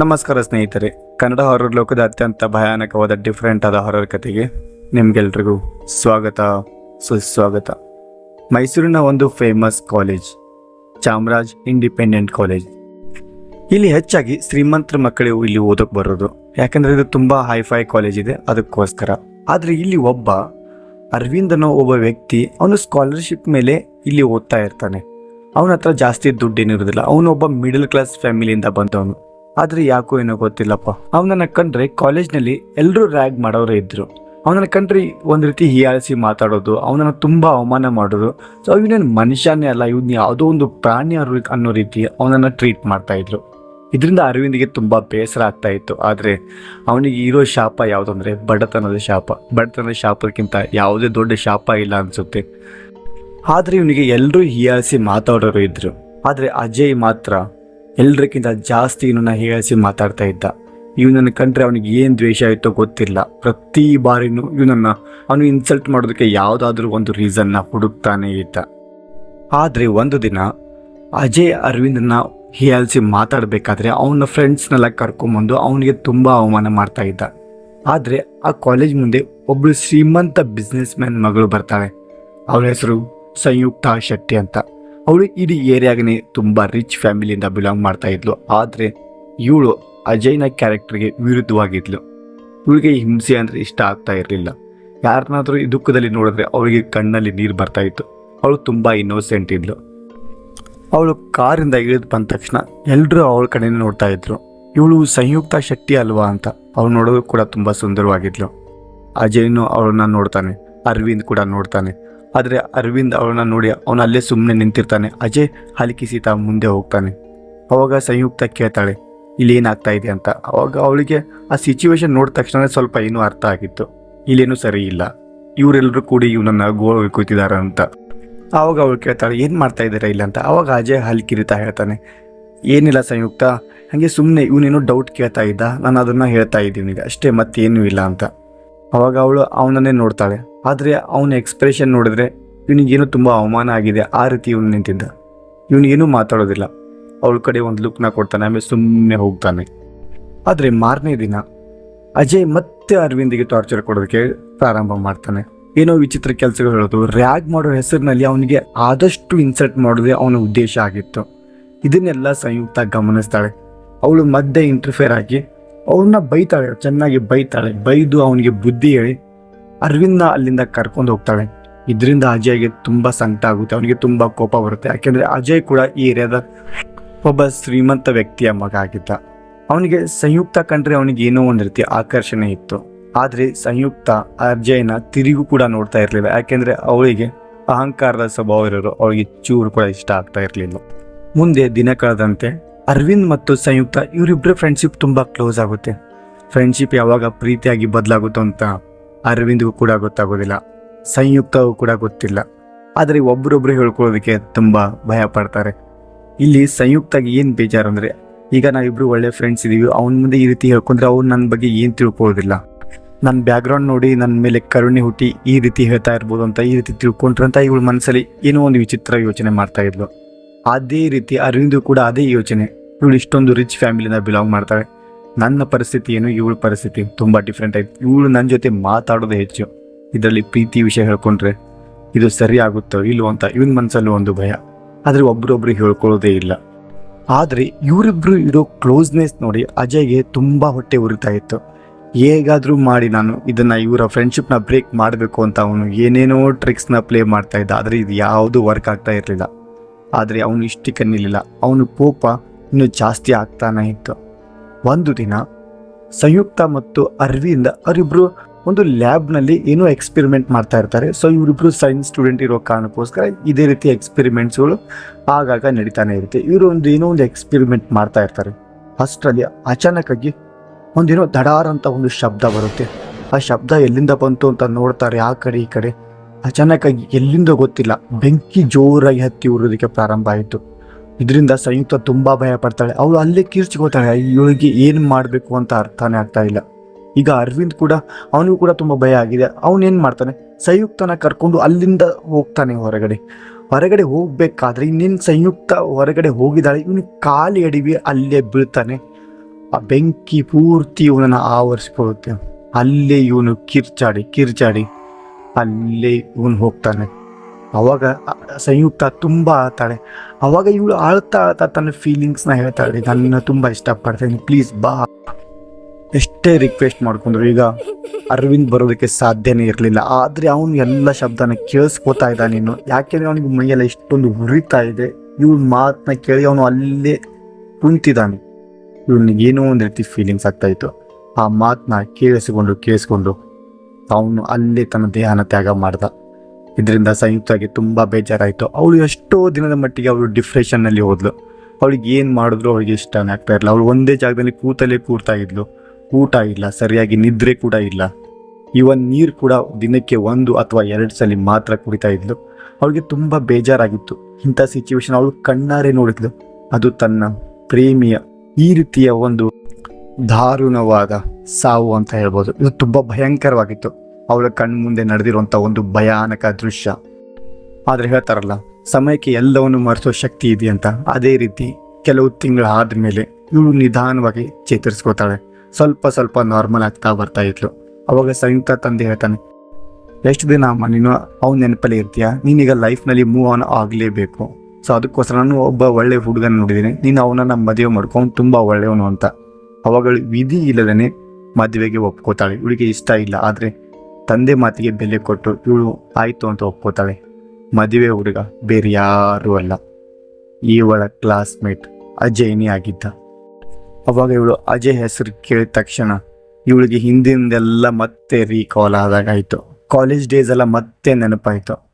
ನಮಸ್ಕಾರ ಸ್ನೇಹಿತರೆ, ಕನ್ನಡ ಹಾರರ್ ಲೋಕದ ಅತ್ಯಂತ ಭಯಾನಕವಾದ ಡಿಫ್ರೆಂಟ್ ಆದ ಹಾರರ್ ಕಥೆಗೆ ನಿಮ್ಗೆಲ್ರಿಗೂ ಸ್ವಾಗತ, ಸುಸ್ವಾಗತ. ಮೈಸೂರಿನ ಒಂದು famous college Chamaraj independent college ಇಲ್ಲಿ ಹೆಚ್ಚಾಗಿ ಶ್ರೀಮಂತರ ಮಕ್ಕಳು ಇಲ್ಲಿ ಓದೋಕೆ ಬರೋದು. ಯಾಕಂದ್ರೆ ಇದು ತುಂಬಾ ಹೈಫೈ ಕಾಲೇಜ್ ಇದೆ, ಅದಕ್ಕೋಸ್ಕರ. ಆದರೆ ಇಲ್ಲಿ ಒಬ್ಬ ಅರವಿಂದ್ ಅನ್ನೋ ಒಬ್ಬ ವ್ಯಕ್ತಿ, ಅವನು ಸ್ಕಾಲರ್ಶಿಪ್ ಮೇಲೆ ಇಲ್ಲಿ ಓದ್ತಾ ಇರ್ತಾನೆ. ಅವನ ಹತ್ರ ಜಾಸ್ತಿ ದುಡ್ಡೇನಿರೋದಿಲ್ಲ ಒಬ್ಬ ಮಿಡಲ್ ಕ್ಲಾಸ್ ಫ್ಯಾಮಿಲಿಯಿಂದ ಬಂದವನು. ಆದ್ರೆ ಯಾಕೋ ಏನೋ ಗೊತ್ತಿಲ್ಲಪ್ಪ. ಅವನನ್ನ ಕಂಡ್ರೆ ಕಾಲೇಜ್ನಲ್ಲಿ ಎಲ್ಲರೂ ರ್ಯಾಗ್ ಮಾಡೋರೇ ಇದ್ರು. ಅವನನ್ನ ಕಂಡ್ರೆ ಒಂದ್ ರೀತಿ ಹೀಯಾಳಿಸಿ ಮಾತಾಡೋದು, ಅವನನ್ನ ತುಂಬಾ ಅವಮಾನ ಮಾಡೋದು. ಸೊ ಇವನೇನು ಮನುಷ್ಯನೇ ಅಲ್ಲ, ಇವನ್ ಯಾವುದೋ ಒಂದು ಪ್ರಾಣಿ ಅನ್ನೋ ರೀತಿ ಅವನನ್ನ ಟ್ರೀಟ್ ಮಾಡ್ತಾ ಇದ್ರು. ಇದರಿಂದ ಅರವಿಂದ್ಗೆ ತುಂಬಾ ಬೇಸರ ಆಗ್ತಾ ಇತ್ತು. ಆದ್ರೆ ಅವನಿಗೆ ಇರೋ ಶಾಪ ಯಾವುದಂದ್ರೆ ಬಡತನದ ಶಾಪ. ಬಡತನದ ಶಾಪಕ್ಕಿಂತ ಯಾವುದೇ ದೊಡ್ಡ ಶಾಪ ಇಲ್ಲ ಅನ್ಸುತ್ತೆ. ಆದ್ರೆ ಇವನಿಗೆ ಎಲ್ಲರೂ ಹೀಯಾಳಿಸಿ ಮಾತಾಡೋರು ಇದ್ರು. ಆದ್ರೆ ಅಜಯ್ ಮಾತ್ರ ಎಲ್ರಕ್ಕಿಂತ ಜಾಸ್ತಿ ಇವನನ್ನ ಹೀಯಾಳಿಸಿ ಮಾತಾಡ್ತಾ ಇದ್ದ. ಇವನನ್ನ ಕಂಡ್ರೆ ಅವನಿಗೆ ಏನ್ ದ್ವೇಷ ಆಯ್ತೋ ಗೊತ್ತಿಲ್ಲ. ಪ್ರತಿ ಬಾರಿನೂ ಇವನನ್ನ ಅವನು ಇನ್ಸಲ್ಟ್ ಮಾಡೋದಕ್ಕೆ ಯಾವುದಾದ್ರೂ ಒಂದು ರೀಸನ್ನ ಹುಡುಕ್ತಾನೆ ಇದ್ದ. ಆದ್ರೆ ಒಂದು ದಿನ ಅಜಯ್ ಅರವಿಂದನ್ನ ಹೀಯಾಳಿಸಿ ಮಾತಾಡಬೇಕಾದ್ರೆ ಅವನ ಫ್ರೆಂಡ್ಸ್ನೆಲ್ಲ ಕರ್ಕೊಂಬಂದು ಅವನಿಗೆ ತುಂಬಾ ಅವಮಾನ ಮಾಡ್ತಾ ಇದ್ದ. ಆದ್ರೆ ಆ ಕಾಲೇಜ್ ಮುಂದೆ ಒಬ್ಬಳು ಶ್ರೀಮಂತ ಬಿಸ್ನೆಸ್ ಮ್ಯಾನ್ ಮಗಳು ಬರ್ತಾಳೆ. ಅವಳ ಹೆಸರು ಸಂಯುಕ್ತ ಶೆಟ್ಟಿ ಅಂತ. ಅವಳು ಇಡೀ ಏರಿಯಾಗೇ ತುಂಬ ರಿಚ್ ಫ್ಯಾಮಿಲಿಯಿಂದ ಬಿಲಾಂಗ್ ಮಾಡ್ತಾ ಇದ್ಲು. ಆದರೆ ಇವಳು ಅಜಯ್ನ ಕ್ಯಾರೆಕ್ಟರ್ಗೆ ವಿರುದ್ಧವಾಗಿದ್ಲು. ಇವಳಿಗೆ ಹಿಂಸೆ ಅಂದರೆ ಇಷ್ಟ ಆಗ್ತಾ ಇರಲಿಲ್ಲ. ಯಾರನ್ನಾದರೂ ಈ ದುಃಖದಲ್ಲಿ ನೋಡಿದ್ರೆ ಅವಳಿಗೆ ಕಣ್ಣಲ್ಲಿ ನೀರು ಬರ್ತಾ ಇತ್ತು. ಅವಳು ತುಂಬ ಇನ್ನೋಸೆಂಟ್ ಇದ್ಲು. ಅವಳು ಕಾರಿಂದ ಇಳಿದು ಬಂದ ತಕ್ಷಣ ಎಲ್ಲರೂ ಅವಳ ಕಡೆನೇ ನೋಡ್ತಾ ಇದ್ರು. ಇವಳು ಸಂಯುಕ್ತ ಶಕ್ತಿ ಅಲ್ವಾ ಅಂತ ಅವಳು ನೋಡೋದು ಕೂಡ ತುಂಬ ಸುಂದರವಾಗಿದ್ಲು. ಅಜಯ್ನು ಅವಳನ್ನ ನೋಡ್ತಾನೆ, ಅರವಿಂದ್ ಕೂಡ ನೋಡ್ತಾನೆ. ಆದ್ರೆ ಅರವಿಂದ್ ಅವಳನ್ನ ನೋಡಿ ಅವನು ಅಲ್ಲೇ ಸುಮ್ಮನೆ ನಿಂತಿರ್ತಾನೆ. ಅಜಯ್ ಹಲಿಕಿಸಿತಾ ಮುಂದೆ ಹೋಗ್ತಾನೆ. ಅವಾಗ ಸಂಯುಕ್ತ ಕೇಳ್ತಾಳೆ ಇಲ್ಲಿ ಏನಾಗ್ತಾ ಇದೆ ಅಂತ? ಅವಾಗ ಅವಳಿಗೆ ಆ ಸಿಚುವೇಶನ್ ನೋಡಿದ ತಕ್ಷಣ ಸ್ವಲ್ಪ ಏನೂ ಅರ್ಥ ಆಗಿತ್ತು. ಇಲ್ಲೇನು ಸರಿ ಇಲ್ಲ. ಇವರೆಲ್ಲರೂ ಕೂಡಿ ಇವನನ್ನು ಗೋಳು ಕೂತಿದ್ದಾರೆ ಅಂತ. ಆವಾಗ ಅವಳು ಕೇಳ್ತಾಳೆ, ಏನು ಮಾಡ್ತಾ ಇದ್ದಾರೆ ಇಲ್ಲ ಅಂತ? ಅವಾಗ ಅಜಯ್ ಹಲ್ಕಿರಿತಾ ಹೇಳ್ತಾನೆ, ಏನಿಲ್ಲ ಸಂಯುಕ್ತ, ಹಾಗೆ ಸುಮ್ಮನೆ ಇವನೇನೋ ಡೌಟ್ ಕೇಳ್ತಾ ಇದ್ದ. ನಾನು ಅದನ್ನು ಹೇಳ್ತಾ ಇದ್ದೀನಿ ಅಷ್ಟೇ, ಮತ್ತೇನೂ ಇಲ್ಲ ಅಂತ. ಅವಾಗ ಅವಳು ಅವನನ್ನೇ ನೋಡ್ತಾಳೆ. ಆದರೆ ಅವನ ಎಕ್ಸ್ಪ್ರೆಷನ್ ನೋಡಿದ್ರೆ ಇವನಿಗೇನು ತುಂಬ ಅವಮಾನ ಆಗಿದೆ, ಆ ರೀತಿ ಇವನು ನಿಂತಿದ್ದ. ಇವನಿಗೇನು ಮಾತಾಡೋದಿಲ್ಲ. ಅವಳ ಕಡೆ ಒಂದು ಲುಕ್ನ ಕೊಡ್ತಾನೆ, ಆಮೇಲೆ ಸುಮ್ಮನೆ ಹೋಗ್ತಾನೆ. ಆದರೆ ಮಾರನೇ ದಿನ ಅಜಯ್ ಮತ್ತೆ ಅರವಿಂದಿಗೆ ಟಾರ್ಚರ್ ಕೊಡೋದಕ್ಕೆ ಪ್ರಾರಂಭ ಮಾಡ್ತಾನೆ. ಏನೋ ವಿಚಿತ್ರ ಕೆಲಸಗಳು ಹೇಳೋದು ರ್ಯಾಗ್ ಮಾಡೋ ಹೆಸರಿನಲ್ಲಿ ಅವನಿಗೆ ಆದಷ್ಟು ಇನ್ಸಲ್ಟ್ ಮಾಡೋದೇ ಅವನ ಉದ್ದೇಶ ಆಗಿತ್ತು. ಇದನ್ನೆಲ್ಲ ಸಂಯುಕ್ತ ಗಮನಿಸ್ತಾಳೆ. ಅವಳು ಮಧ್ಯೆ ಇಂಟರ್ಫೇರ್ ಆಗಿ ಅವನ್ನ ಬೈತಾಳೆ, ಚೆನ್ನಾಗಿ ಬೈತಾಳೆ, ಬೈದು ಅವನಿಗೆ ಬುದ್ಧಿ ಹೇಳಿ ಅರವಿಂದ ಅಲ್ಲಿಂದ ಕರ್ಕೊಂಡು ಹೋಗ್ತಾಳೆ. ಇದರಿಂದ ಅಜಯ್ಗೆ ತುಂಬ ಸಂಕಟ ಆಗುತ್ತೆ, ಅವನಿಗೆ ತುಂಬ ಕೋಪ ಬರುತ್ತೆ. ಯಾಕೆಂದ್ರೆ ಅಜಯ್ ಕೂಡ ಈ ಏರಿಯಾದ ಒಬ್ಬ ಶ್ರೀಮಂತ ವ್ಯಕ್ತಿಯ ಮಗ ಆಗಿದ್ದ. ಅವನಿಗೆ ಸಂಯುಕ್ತ ಕಂಡ್ರೆ ಅವನಿಗೆ ಏನೋ ಒಂದು ರೀತಿ ಆಕರ್ಷಣೆ ಇತ್ತು. ಆದ್ರೆ ಸಂಯುಕ್ತ ಅಜಯ್ನ ತಿರುಗು ಕೂಡ ನೋಡ್ತಾ ಇರಲಿಲ್ಲ. ಯಾಕೆಂದ್ರೆ ಅವಳಿಗೆ ಅಹಂಕಾರದ ಸ್ವಭಾವ ಇರೋರು, ಅವಳಿಗೆ ಚೂರು ಕೂಡ ಇಷ್ಟ ಆಗ್ತಾ ಇರಲಿಲ್ಲ. ಮುಂದೆ ದಿನ ಕಳೆದಂತೆ ಅರವಿಂದ್ ಮತ್ತು ಸಂಯುಕ್ತ ಇವರಿಬ್ಬರ ಫ್ರೆಂಡ್ಶಿಪ್ ತುಂಬಾ ಕ್ಲೋಸ್ ಆಗುತ್ತೆ. ಫ್ರೆಂಡ್ಶಿಪ್ ಯಾವಾಗ ಪ್ರೀತಿಯಾಗಿ ಬದಲಾಗುತ್ತೋ ಅಂತ ಅರವಿಂದ್ಗೂ ಕೂಡ ಗೊತ್ತಾಗೋದಿಲ್ಲ, ಸಂಯುಕ್ತಗೂ ಕೂಡ ಗೊತ್ತಿಲ್ಲ. ಆದರೆ ಒಬ್ರೊಬ್ರು ಹೇಳ್ಕೊಳ್ಳೋದಕ್ಕೆ ತುಂಬಾ ಭಯ ಪಡ್ತಾರೆ. ಇಲ್ಲಿ ಸಂಯುಕ್ತಾಗಿ ಏನು ಬೇಜಾರು ಅಂದ್ರೆ, ಈಗ ನಾವಿಬ್ರು ಒಳ್ಳೆ ಫ್ರೆಂಡ್ಸ್ ಇದ್ದೀವಿ ಅವನ ಮುಂದೆ ಈ ರೀತಿ ಹೇಳ್ಕೊಂಡ್ರೆ ಅವ್ರು ನನ್ನ ಬಗ್ಗೆ ಏನು ತಿಳ್ಕೊಳ್ಳೋದಿಲ್ಲ. ನನ್ನ ಬ್ಯಾಕ್ಗ್ರೌಂಡ್ ನೋಡಿ ನನ್ನ ಮೇಲೆ ಕರುಣೆ ಹುಟ್ಟಿ ಈ ರೀತಿ ಹೇಳ್ತಾ ಇರ್ಬೋದು ಅಂತ ಈ ರೀತಿ ತಿಳ್ಕೊಂಡ್ರಂತ ಅಂತ ಇವಳ ಮನಸ್ಸಲ್ಲಿ ಏನೋ ಒಂದು ವಿಚಿತ್ರ ಯೋಚನೆ ಮಾಡ್ತಾ ಇದ್ಲು. ಅದೇ ರೀತಿ ಅರವಿಂದ್ ಕೂಡ ಅದೇ ಯೋಚನೆ. ಇವಳು ಇಷ್ಟೊಂದು ರಿಚ್ ಫ್ಯಾಮಿಲಿನ ಬಿಲಾಂಗ್ ಮಾಡ್ತಾಳೆ. ನನ್ನ ಪರಿಸ್ಥಿತಿ ಏನು? ಇವಳ ಪರಿಸ್ಥಿತಿ ತುಂಬ ಡಿಫ್ರೆಂಟ್ ಆಯ್ತು. ಇವಳು ನನ್ನ ಜೊತೆ ಮಾತಾಡೋದು ಹೆಚ್ಚು. ಇದರಲ್ಲಿ ಪ್ರೀತಿ ವಿಷಯ ಹೇಳ್ಕೊಂಡ್ರೆ ಇದು ಸರಿ ಆಗುತ್ತೋ ಅಂತ ಇವನ್ ಮನಸ್ಸಲ್ಲೂ ಒಂದು ಭಯ. ಆದ್ರೆ ಒಬ್ರೊಬ್ರು ಹೇಳ್ಕೊಳ್ಳೋದೇ ಇಲ್ಲ. ಆದ್ರೆ ಇವರಿಬ್ರು ಇರೋ ಕ್ಲೋಸ್ನೆಸ್ ನೋಡಿ ಅಜಯ್ಗೆ ತುಂಬಾ ಹೊಟ್ಟೆ ಉರಿತಾ ಇತ್ತು. ಹೇಗಾದರೂ ಮಾಡಿ ನಾನು ಇದನ್ನ ಇವರ ಫ್ರೆಂಡ್ಶಿಪ್ನ ಬ್ರೇಕ್ ಮಾಡಬೇಕು ಅಂತ ಅವನು ಏನೇನೋ ಟ್ರಿಕ್ಸ್ನ ಪ್ಲೇ ಮಾಡ್ತಾ ಇದ್ದ. ಆದ್ರೆ ಇದು ಯಾವುದು ವರ್ಕ್ ಆಗ್ತಾ ಇರಲಿಲ್ಲ. ಆದರೆ ಅವನು ಇಷ್ಟಕ್ಕೆ ನಿಲ್ಲಿಲ್ಲ ಅವನು ಕೋಪ ಇನ್ನು ಜಾಸ್ತಿ ಆಗ್ತಾನೆ ಇತ್ತು. ಒಂದು ದಿನ ಸಂಯುಕ್ತ ಮತ್ತು ಅರವಿಂದ್ ಅವರಿಬ್ಬರು ಒಂದು ಲ್ಯಾಬ್ನಲ್ಲಿ ಏನೋ ಎಕ್ಸ್ಪೆರಿಮೆಂಟ್ ಮಾಡ್ತಾ ಇರ್ತಾರೆ. ಸೊ ಇವರಿಬ್ಬರು ಸೈನ್ಸ್ ಸ್ಟೂಡೆಂಟ್ ಇರೋ ಕಾರಣಕ್ಕೋಸ್ಕರ ಇದೇ ರೀತಿ ಎಕ್ಸ್ಪೆರಿಮೆಂಟ್ಸ್ಗಳು ಆಗಾಗ ನಡೀತಾನೆ ಇರುತ್ತೆ. ಇವರು ಒಂದು ಏನೋ ಒಂದು ಎಕ್ಸ್ಪೆರಿಮೆಂಟ್ ಮಾಡ್ತಾ ಇರ್ತಾರೆ. ಅಷ್ಟರಲ್ಲಿ ಅಚಾನಕ್ಕಾಗಿ ಒಂದೇನೋ ದಡಾರ್ ಅಂತ ಒಂದು ಶಬ್ದ ಬರುತ್ತೆ. ಆ ಶಬ್ದ ಎಲ್ಲಿಂದ ಬಂತು ಅಂತ ನೋಡ್ತಾರೆ ಆ ಕಡೆ ಈ ಕಡೆ. ಅಚಾನಕ್ಕಾಗಿ ಎಲ್ಲಿಂದ ಗೊತ್ತಿಲ್ಲ. ಬೆಂಕಿ ಜೋರಾಗಿ ಹತ್ತಿ ಉರೋದಕ್ಕೆ ಪ್ರಾರಂಭ ಆಯಿತು. ಇದರಿಂದ ಸಂಯುಕ್ತ ತುಂಬಾ ಭಯ ಪಡ್ತಾಳೆ. ಅವಳು ಅಲ್ಲೇ ಕಿರ್ಚ್ಕೋತಾಳೆ ಇವಳಿಗೆ ಏನು ಮಾಡಬೇಕು ಅಂತ ಅರ್ಥನೇ ಆಗ್ತಾ ಇಲ್ಲ. ಈಗ ಅರವಿಂದ್ ಕೂಡ, ಅವನಿಗೂ ಕೂಡ ತುಂಬಾ ಭಯ ಆಗಿದೆ. ಅವನು ಏನು ಮಾಡ್ತಾನೆ? ಸಂಯುಕ್ತನ ಕರ್ಕೊಂಡು ಅಲ್ಲಿಂದ ಹೋಗ್ತಾನೆ ಹೊರಗಡೆ. ಹೊರಗಡೆ ಹೋಗ್ಬೇಕಾದ್ರೆ ಇನ್ನೇನು ಸಂಯುಕ್ತ ಹೊರಗಡೆ ಹೋಗಿದ್ದಾಳೆ? ಇವನು ಕಾಲಿ ಅಡಿವಿ ಅಲ್ಲೇ ಬೀಳ್ತಾನೆ. ಆ ಬೆಂಕಿ ಪೂರ್ತಿ ಇವನನ್ನು ಆವರಿಸಿಕೊಳ್ಳುತ್ತೆ. ಅಲ್ಲೇ ಇವನು ಕಿರ್ಚಾಡಿ ಕಿರ್ಚಾಡಿ, ಅಲ್ಲೇ ಇವನು ಹೋಗ್ತಾನೆ. ಅವಾಗ ಸಂಯುಕ್ತ ತುಂಬ ಆಳ್ತಾಳೆ ಅವಾಗ ಇವಳು ಆಳ್ತಾ ಆಳ್ತಾ ತನ್ನ ಫೀಲಿಂಗ್ಸ್ನ ಹೇಳ್ತಾಳೆ ನನ್ನ ತುಂಬಾ ಇಷ್ಟಪಡ್ತೇನೆ. ಪ್ಲೀಸ್ ಬಾ. ಎಷ್ಟೇ ರಿಕ್ವೆಸ್ಟ್ ಮಾಡ್ಕೊಂಡ್ರು ಈಗ ಅರವಿಂದ್ ಬರೋದಕ್ಕೆ ಸಾಧ್ಯನೇ ಇರಲಿಲ್ಲ. ಆದ್ರೆ ಅವನು ಎಲ್ಲ ಶಬ್ದನ ಕೇಳಿಸ್ಕೋತಾ ಇದ್ದಾನೆ ನೀನು ಯಾಕೆಂದ್ರೆ ಅವನಿಗೆ ಮೈಯೆಲ್ಲ ಇಷ್ಟೊಂದು ಉರಿತಾ ಇದೆ. ಇವನ್ ಮಾತನ್ನ ಕೇಳಿ ಅವನು ಅಲ್ಲೇ ಕುಂತಿದ್ದಾನೆ. ಇವನಿಗೆ ಏನೋ ಒಂದು ರೀತಿ ಫೀಲಿಂಗ್ಸ್ ಆಗ್ತಾ ಇತ್ತು. ಆ ಮಾತನ್ನ ಕೇಳಿಸಿಕೊಂಡು, ಕೇಳಿಸ್ಕೊಂಡು ಅವನು ಅಲ್ಲೇ ತನ್ನ ದೇಹನ ತ್ಯಾಗ ಮಾಡ್ದ. ಇದರಿಂದ ಸಂಯುಕ್ತಾಗಿ ತುಂಬ ಬೇಜಾರಾಯಿತು. ಅವಳು ಎಷ್ಟೋ ದಿನದ ಮಟ್ಟಿಗೆ ಅವಳು ಡಿಪ್ರೆಷನ್ನಲ್ಲಿ ಹೋದ್ಲು. ಅವಳಿಗೆ ಏನು ಮಾಡಿದ್ರು ಅವಳಿಗೆ ಇಷ್ಟನೇ ಆಗ್ತಾ ಇರಲಿಲ್ಲ. ಅವಳು ಒಂದೇ ಜಾಗದಲ್ಲಿ ಕೂತಲ್ಲೇ ಕೂರ್ತಾ ಇದ್ಲು. ಊಟ ಇಲ್ಲ, ಸರಿಯಾಗಿ ನಿದ್ರೆ ಕೂಡ ಇಲ್ಲ. ಇವನ್ ನೀರು ಕೂಡ ದಿನಕ್ಕೆ ಒಂದು ಅಥವಾ ಎರಡು ಸಲ ಮಾತ್ರ ಕುಡಿತಾ ಇದ್ಲು. ಅವಳಿಗೆ ತುಂಬ ಬೇಜಾರಾಗಿತ್ತು. ಇಂಥ ಸಿಚುವೇಶನ್ ಅವಳು ಕಣ್ಣಾರೆ ನೋಡಿದ್ಲು. ಅದು ತನ್ನ ಪ್ರೇಮಿಯ ಈ ರೀತಿಯ ಒಂದು ದಾರುಣವಾದ ಸಾವು ಅಂತ ಹೇಳ್ಬೋದು. ಇದು ತುಂಬ ಭಯಂಕರವಾಗಿತ್ತು. ಅವಳ ಕಣ್ಮುಂದೆ ಮುಂದೆ ನಡೆದಿರುವಂತ ಒಂದು ಭಯಾನಕ ದೃಶ್ಯ. ಆದ್ರೆ ಹೇಳ್ತಾರಲ್ಲ, ಸಮಯಕ್ಕೆ ಎಲ್ಲವನ್ನು ಮರೆಸೋ ಶಕ್ತಿ ಇದೆ ಅಂತ ಅದೇ ರೀತಿ ಕೆಲವು ತಿಂಗಳು ಆದ್ಮೇಲೆ ಇವಳು ನಿಧಾನವಾಗಿ ಚೇತರಿಸ್ಕೋತಾಳೆ ಸ್ವಲ್ಪ ಸ್ವಲ್ಪ ನಾರ್ಮಲ್ ಆಗ್ತಾ ಬರ್ತಾ ಇದ್ಲು. ಅವಾಗ ಸಂಯುಕ್ತ ತಂದೆ ಹೇಳ್ತಾನೆ, ಎಷ್ಟು ದಿನ ಅಮ್ಮ, ನೀನು ಅವ್ನ ನೆನಪಲ್ಲಿ ಇರ್ತೀಯ? ನೀನೀಗ ಲೈಫ್ನಲ್ಲಿ ಮೂವ್ ಆನ್ ಆಗಲೇಬೇಕು. ಸೊ ಅದಕ್ಕೋಸ್ಕರ ನಾನು ಒಬ್ಬ ಒಳ್ಳೆ ಹುಡುಗನ ನೋಡಿದ್ದೀನಿ. ನೀನು ಅವನನ್ನ ಮದುವೆ ಮಾಡ್ಕೊಂಡು ತುಂಬಾ ಒಳ್ಳೆಯವನು ಅಂತ. ಅವಾಗ ವಿಧಿ ಇಲ್ಲದೇನೆ ಮದುವೆಗೆ ಒಪ್ಕೋತಾಳೆ. ಇವಳಿಗೆ ಇಷ್ಟ ಇಲ್ಲ. ಆದ್ರೆ ತಂದೆ ಮಾತಿಗೆ ಬೆಲೆ ಕೊಟ್ಟು ಇವಳು ಆಯ್ತು ಅಂತ ಒಪ್ಕೋತಾಳೆ. ಮದುವೆ ಹುಡುಗ ಬೇರೆ ಯಾರೂ ಅಲ್ಲ. ಇವಳ ಕ್ಲಾಸ್ಮೇಟ್ ಅಜಯ್ನೇ ಆಗಿದ್ದ. ಅವಾಗ ಇವಳು ಅಜಯ್ ಹೆಸರು ಕೇಳಿದ ತಕ್ಷಣ ಇವಳಿಗೆ ಹಿಂದಿಂದೆಲ್ಲ ಮತ್ತೆ ರೀಕಾಲ್ ಆದಾಗಾಯ್ತು. ಕಾಲೇಜ್ ಡೇಸ್ ಎಲ್ಲ ಮತ್ತೆ ನೆನಪಾಯಿತು.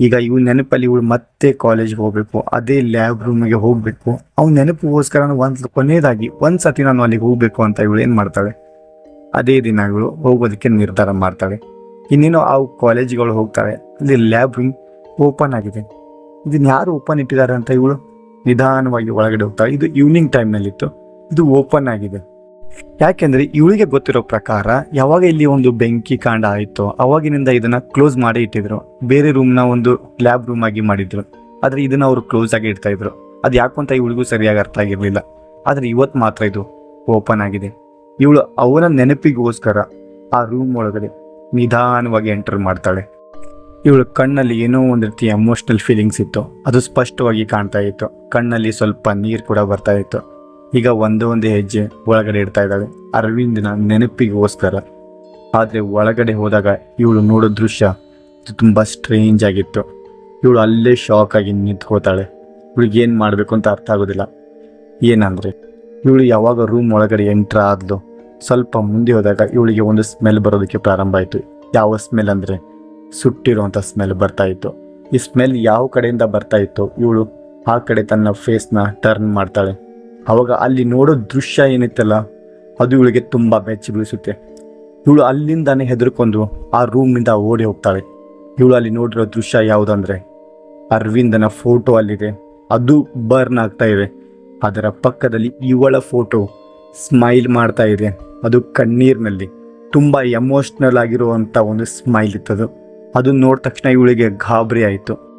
ಈಗ ಇವ್ ನೆನಪಲ್ಲಿ ಇವಳು ಮತ್ತೆ ಕಾಲೇಜ್ಗೆ ಹೋಗ್ಬೇಕು, ಅದೇ ಲ್ಯಾಬ್ ರೂಮಿಗೆ ಹೋಗ್ಬೇಕು. ಅವ್ನ ನೆನಪಿಗೋಸ್ಕರ ಒಂದು ಕೊನೆಯದಾಗಿ ಒಂದ್ಸತಿ ನಾನು ಅಲ್ಲಿಗೆ ಹೋಗ್ಬೇಕು ಅಂತ ಇವಳು ಏನ್ ಮಾಡ್ತಾಳೆ? ಅದೇ ದಿನ ಇವಳು ಹೋಗೋದಕ್ಕೆ ನಿರ್ಧಾರ ಮಾಡ್ತಾಳೆ. ಇನ್ನೇನು ಆ ಕಾಲೇಜ್ಗಳು ಹೋಗ್ತಾಳೆ ಅಲ್ಲಿ ಲ್ಯಾಬ್ ವಿಂಗ್ ಓಪನ್ ಆಗಿದೆ. ಇದನ್ನ ಯಾರು ಓಪನ್ ಇಟ್ಟಿದ್ದಾರೆ ಅಂತ ಇವಳು ನಿಧಾನವಾಗಿ ಒಳಗಡೆ ಹೋಗ್ತಾಳೆ ಇದು ಈವ್ನಿಂಗ್ ಟೈಮ್ನಲ್ಲಿತ್ತು ಇದು ಓಪನ್ ಆಗಿದೆ. ಯಾಕೆಂದ್ರೆ ಇವಳಿಗೆ ಗೊತ್ತಿರೋ ಪ್ರಕಾರ ಯಾವಾಗ ಇಲ್ಲಿ ಒಂದು ಬೆಂಕಿ ಕಾಂಡ ಆಯಿತು ಅವಾಗಿನಿಂದ ಇದನ್ನ ಕ್ಲೋಸ್ ಮಾಡಿ ಇಟ್ಟಿದ್ರು. ಬೇರೆ ರೂಮ್ನ ಒಂದು ಲ್ಯಾಬ್ ರೂಮ್ ಆಗಿ ಮಾಡಿದ್ರು. ಆದ್ರೆ ಇದನ್ನ ಅವರು ಕ್ಲೋಸ್ ಆಗಿ ಇಡ್ತಾ ಇದ್ರು. ಅದು ಯಾಕಂತ ಇವಳಿಗೂ ಸರಿಯಾಗಿ ಅರ್ಥ ಆಗಿರಲಿಲ್ಲ. ಆದ್ರೆ ಇವತ್ತು ಮಾತ್ರ ಇದು ಓಪನ್ ಆಗಿದೆ. ಇವಳು ಅವನ ನೆನಪಿಗೋಸ್ಕರ ಆ ರೂಮ್ ಒಳಗಡೆ ನಿಧಾನವಾಗಿ ಎಂಟರ್ ಮಾಡ್ತಾಳೆ. ಇವಳ ಕಣ್ಣಲ್ಲಿ ಏನೋ ಒಂದು ರೀತಿ ಎಮೋಷ್ನಲ್ ಫೀಲಿಂಗ್ಸ್ ಇತ್ತು. ಅದು ಸ್ಪಷ್ಟವಾಗಿ ಕಾಣ್ತಾ ಇತ್ತು. ಕಣ್ಣಲ್ಲಿ ಸ್ವಲ್ಪ ನೀರು ಕೂಡ ಬರ್ತಾ ಇತ್ತು. ಈಗ ಒಂದೇ ಒಂದು ಹೆಜ್ಜೆ ಒಳಗಡೆ ಇಡ್ತಾ ಇದ್ದಾಳೆ. ಅರವಿಂದನ ನೆನಪಿಗೋಸ್ಕರ. ಆದ್ರೆ ಒಳಗಡೆ ಹೋದಾಗ ಇವಳು ನೋಡೋ ದೃಶ್ಯ ತುಂಬ ಸ್ಟ್ರೇಂಜ್ ಆಗಿತ್ತು. ಇವಳು ಅಲ್ಲೇ ಶಾಕ್ ಆಗಿ ನಿಂತ್ಕೋತಾಳೆ. ಇವಳಿಗೆ ಏನು ಮಾಡಬೇಕು ಅಂತ ಅರ್ಥ ಆಗೋದಿಲ್ಲ. ಏನಂದರೆ, ಇವಳು ಯಾವಾಗ ರೂಮ್ ಒಳಗಡೆ ಎಂಟ್ರ್ ಆದ್ಲು ಸ್ವಲ್ಪ ಮುಂದೆ ಹೋದಾಗ ಇವಳಿಗೆ ಒಂದು ಸ್ಮೆಲ್ ಬರೋದಕ್ಕೆ ಪ್ರಾರಂಭ ಆಯಿತು. ಯಾವ ಸ್ಮೆಲ್ ಅಂದರೆ ಸುಟ್ಟಿರುವಂಥ ಸ್ಮೆಲ್ ಬರ್ತಾ ಇತ್ತು. ಈ ಸ್ಮೆಲ್ ಯಾವ ಕಡೆಯಿಂದ ಬರ್ತಾ ಇತ್ತು? ಇವಳು ಆ ಕಡೆ ತನ್ನ ಫೇಸ್ನ ಟರ್ನ್ ಮಾಡ್ತಾಳೆ. ಅವಾಗ ಅಲ್ಲಿ ನೋಡೋ ದೃಶ್ಯ ಏನಿತ್ತಲ್ಲ, ಅದು ಇವಳಿಗೆ ತುಂಬ ಬೆಚ್ಚಿ ಬೀಳಿಸುತ್ತೆ ಇವಳು ಅಲ್ಲಿಂದಾನೆ ಹೆದರ್ಕೊಂಡು ಆ ರೂಮಿಂದ ಓಡಿ ಹೋಗ್ತಾಳೆ. ಇವಳು ಅಲ್ಲಿ ನೋಡಿರೋ ದೃಶ್ಯ ಯಾವುದಂದ್ರೆ ಅರವಿಂದನ ಫೋಟೋ ಅಲ್ಲಿದೆ. ಅದು ಬರ್ನ್ ಆಗ್ತಾ ಇದೆ. ಅದರ ಪಕ್ಕದಲ್ಲಿ ಇವಳ ಫೋಟೋ ಸ್ಮೈಲ್ ಮಾಡ್ತಾ ಇದೆ. ಅದು ಕಣ್ಣೀರಿನಲ್ಲಿ. ತುಂಬಾ ಎಮೋಷ್ನಲ್ ಆಗಿರುವಂತ ಒಂದು ಸ್ಮೈಲ್ ಇತ್ತದು. ಅದು ನೋಡಿದ ತಕ್ಷಣ ಇವಳಿಗೆ ಗಾಬರಿ ಆಯಿತು.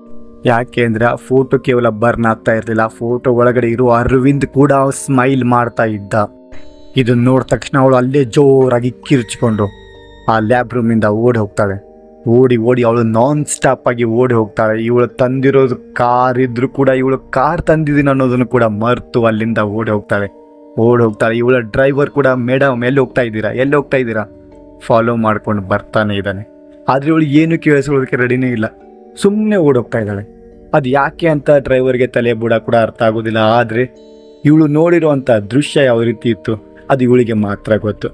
ಯಾಕೆ ಅಂದರೆ ಆ ಫೋಟೋ ಕೇವಲ ಬರ್ನ್ ಆಗ್ತಾ ಇರಲಿಲ್ಲ. ಆ ಫೋಟೋ ಒಳಗಡೆ ಇರುವ ಅರವಿಂದ್ ಕೂಡ ಸ್ಮೈಲ್ ಮಾಡ್ತಾ ಇದ್ದ. ಇದನ್ನ ನೋಡಿದ ತಕ್ಷಣ ಅವಳು ಅಲ್ಲೇ ಜೋರಾಗಿ ಕಿರ್ಚಿಕೊಂಡು ಆ ಲ್ಯಾಬ್ ರೂಮಿಂದ ಓಡಿ ಹೋಗ್ತಾಳೆ. ಓಡಿ ಓಡಿ ಅವಳು ನಾನ್ ಸ್ಟಾಪ್ ಆಗಿ ಓಡಿ ಹೋಗ್ತಾಳೆ. ಇವಳು ತಂದಿರೋದು ಕಾರ್ ಇದ್ರು ಕೂಡ, ಇವಳು ಕಾರ್ ತಂದಿದ್ದೀನಿ ಅನ್ನೋದನ್ನು ಕೂಡ ಮರ್ತು ಅಲ್ಲಿಂದ ಓಡಿ ಹೋಗ್ತಾಳೆ. ಓಡಿ ಹೋಗ್ತಾರೆ ಇವಳ ಡ್ರೈವರ್ ಕೂಡ ಮೇಡಮ್ ಎಲ್ಲಿ ಹೋಗ್ತಾ ಇದ್ದೀರಾ? ಎಲ್ಲಿ ಹೋಗ್ತಾ ಇದ್ದೀರಾ? ಫಾಲೋ ಮಾಡ್ಕೊಂಡು ಬರ್ತಾನೆ ಇದ್ದಾನೆ. ಆದ್ರೆ ಇವಳು ಏನು ಕೇಳಿಸ್ಕೊಳ್ಳೋದಕ್ಕೆ ರೆಡಿನೇ ಇಲ್ಲ. ಸುಮ್ಮನೆ ಓಡೋಗ್ತಾ ಇದ್ದಾಳೆ. ಅದು ಯಾಕೆ ಅಂತ ಡ್ರೈವರ್ಗೆ ತಲೆ ಬುಡ ಕೂಡ ಅರ್ಥ ಆಗೋದಿಲ್ಲ. ಆದ್ರೆ ಇವಳು ನೋಡಿರುವಂಥ ದೃಶ್ಯ ಯಾವ ರೀತಿ ಇತ್ತು, ಅದು ಇವಳಿಗೆ ಮಾತ್ರ ಗೊತ್ತು.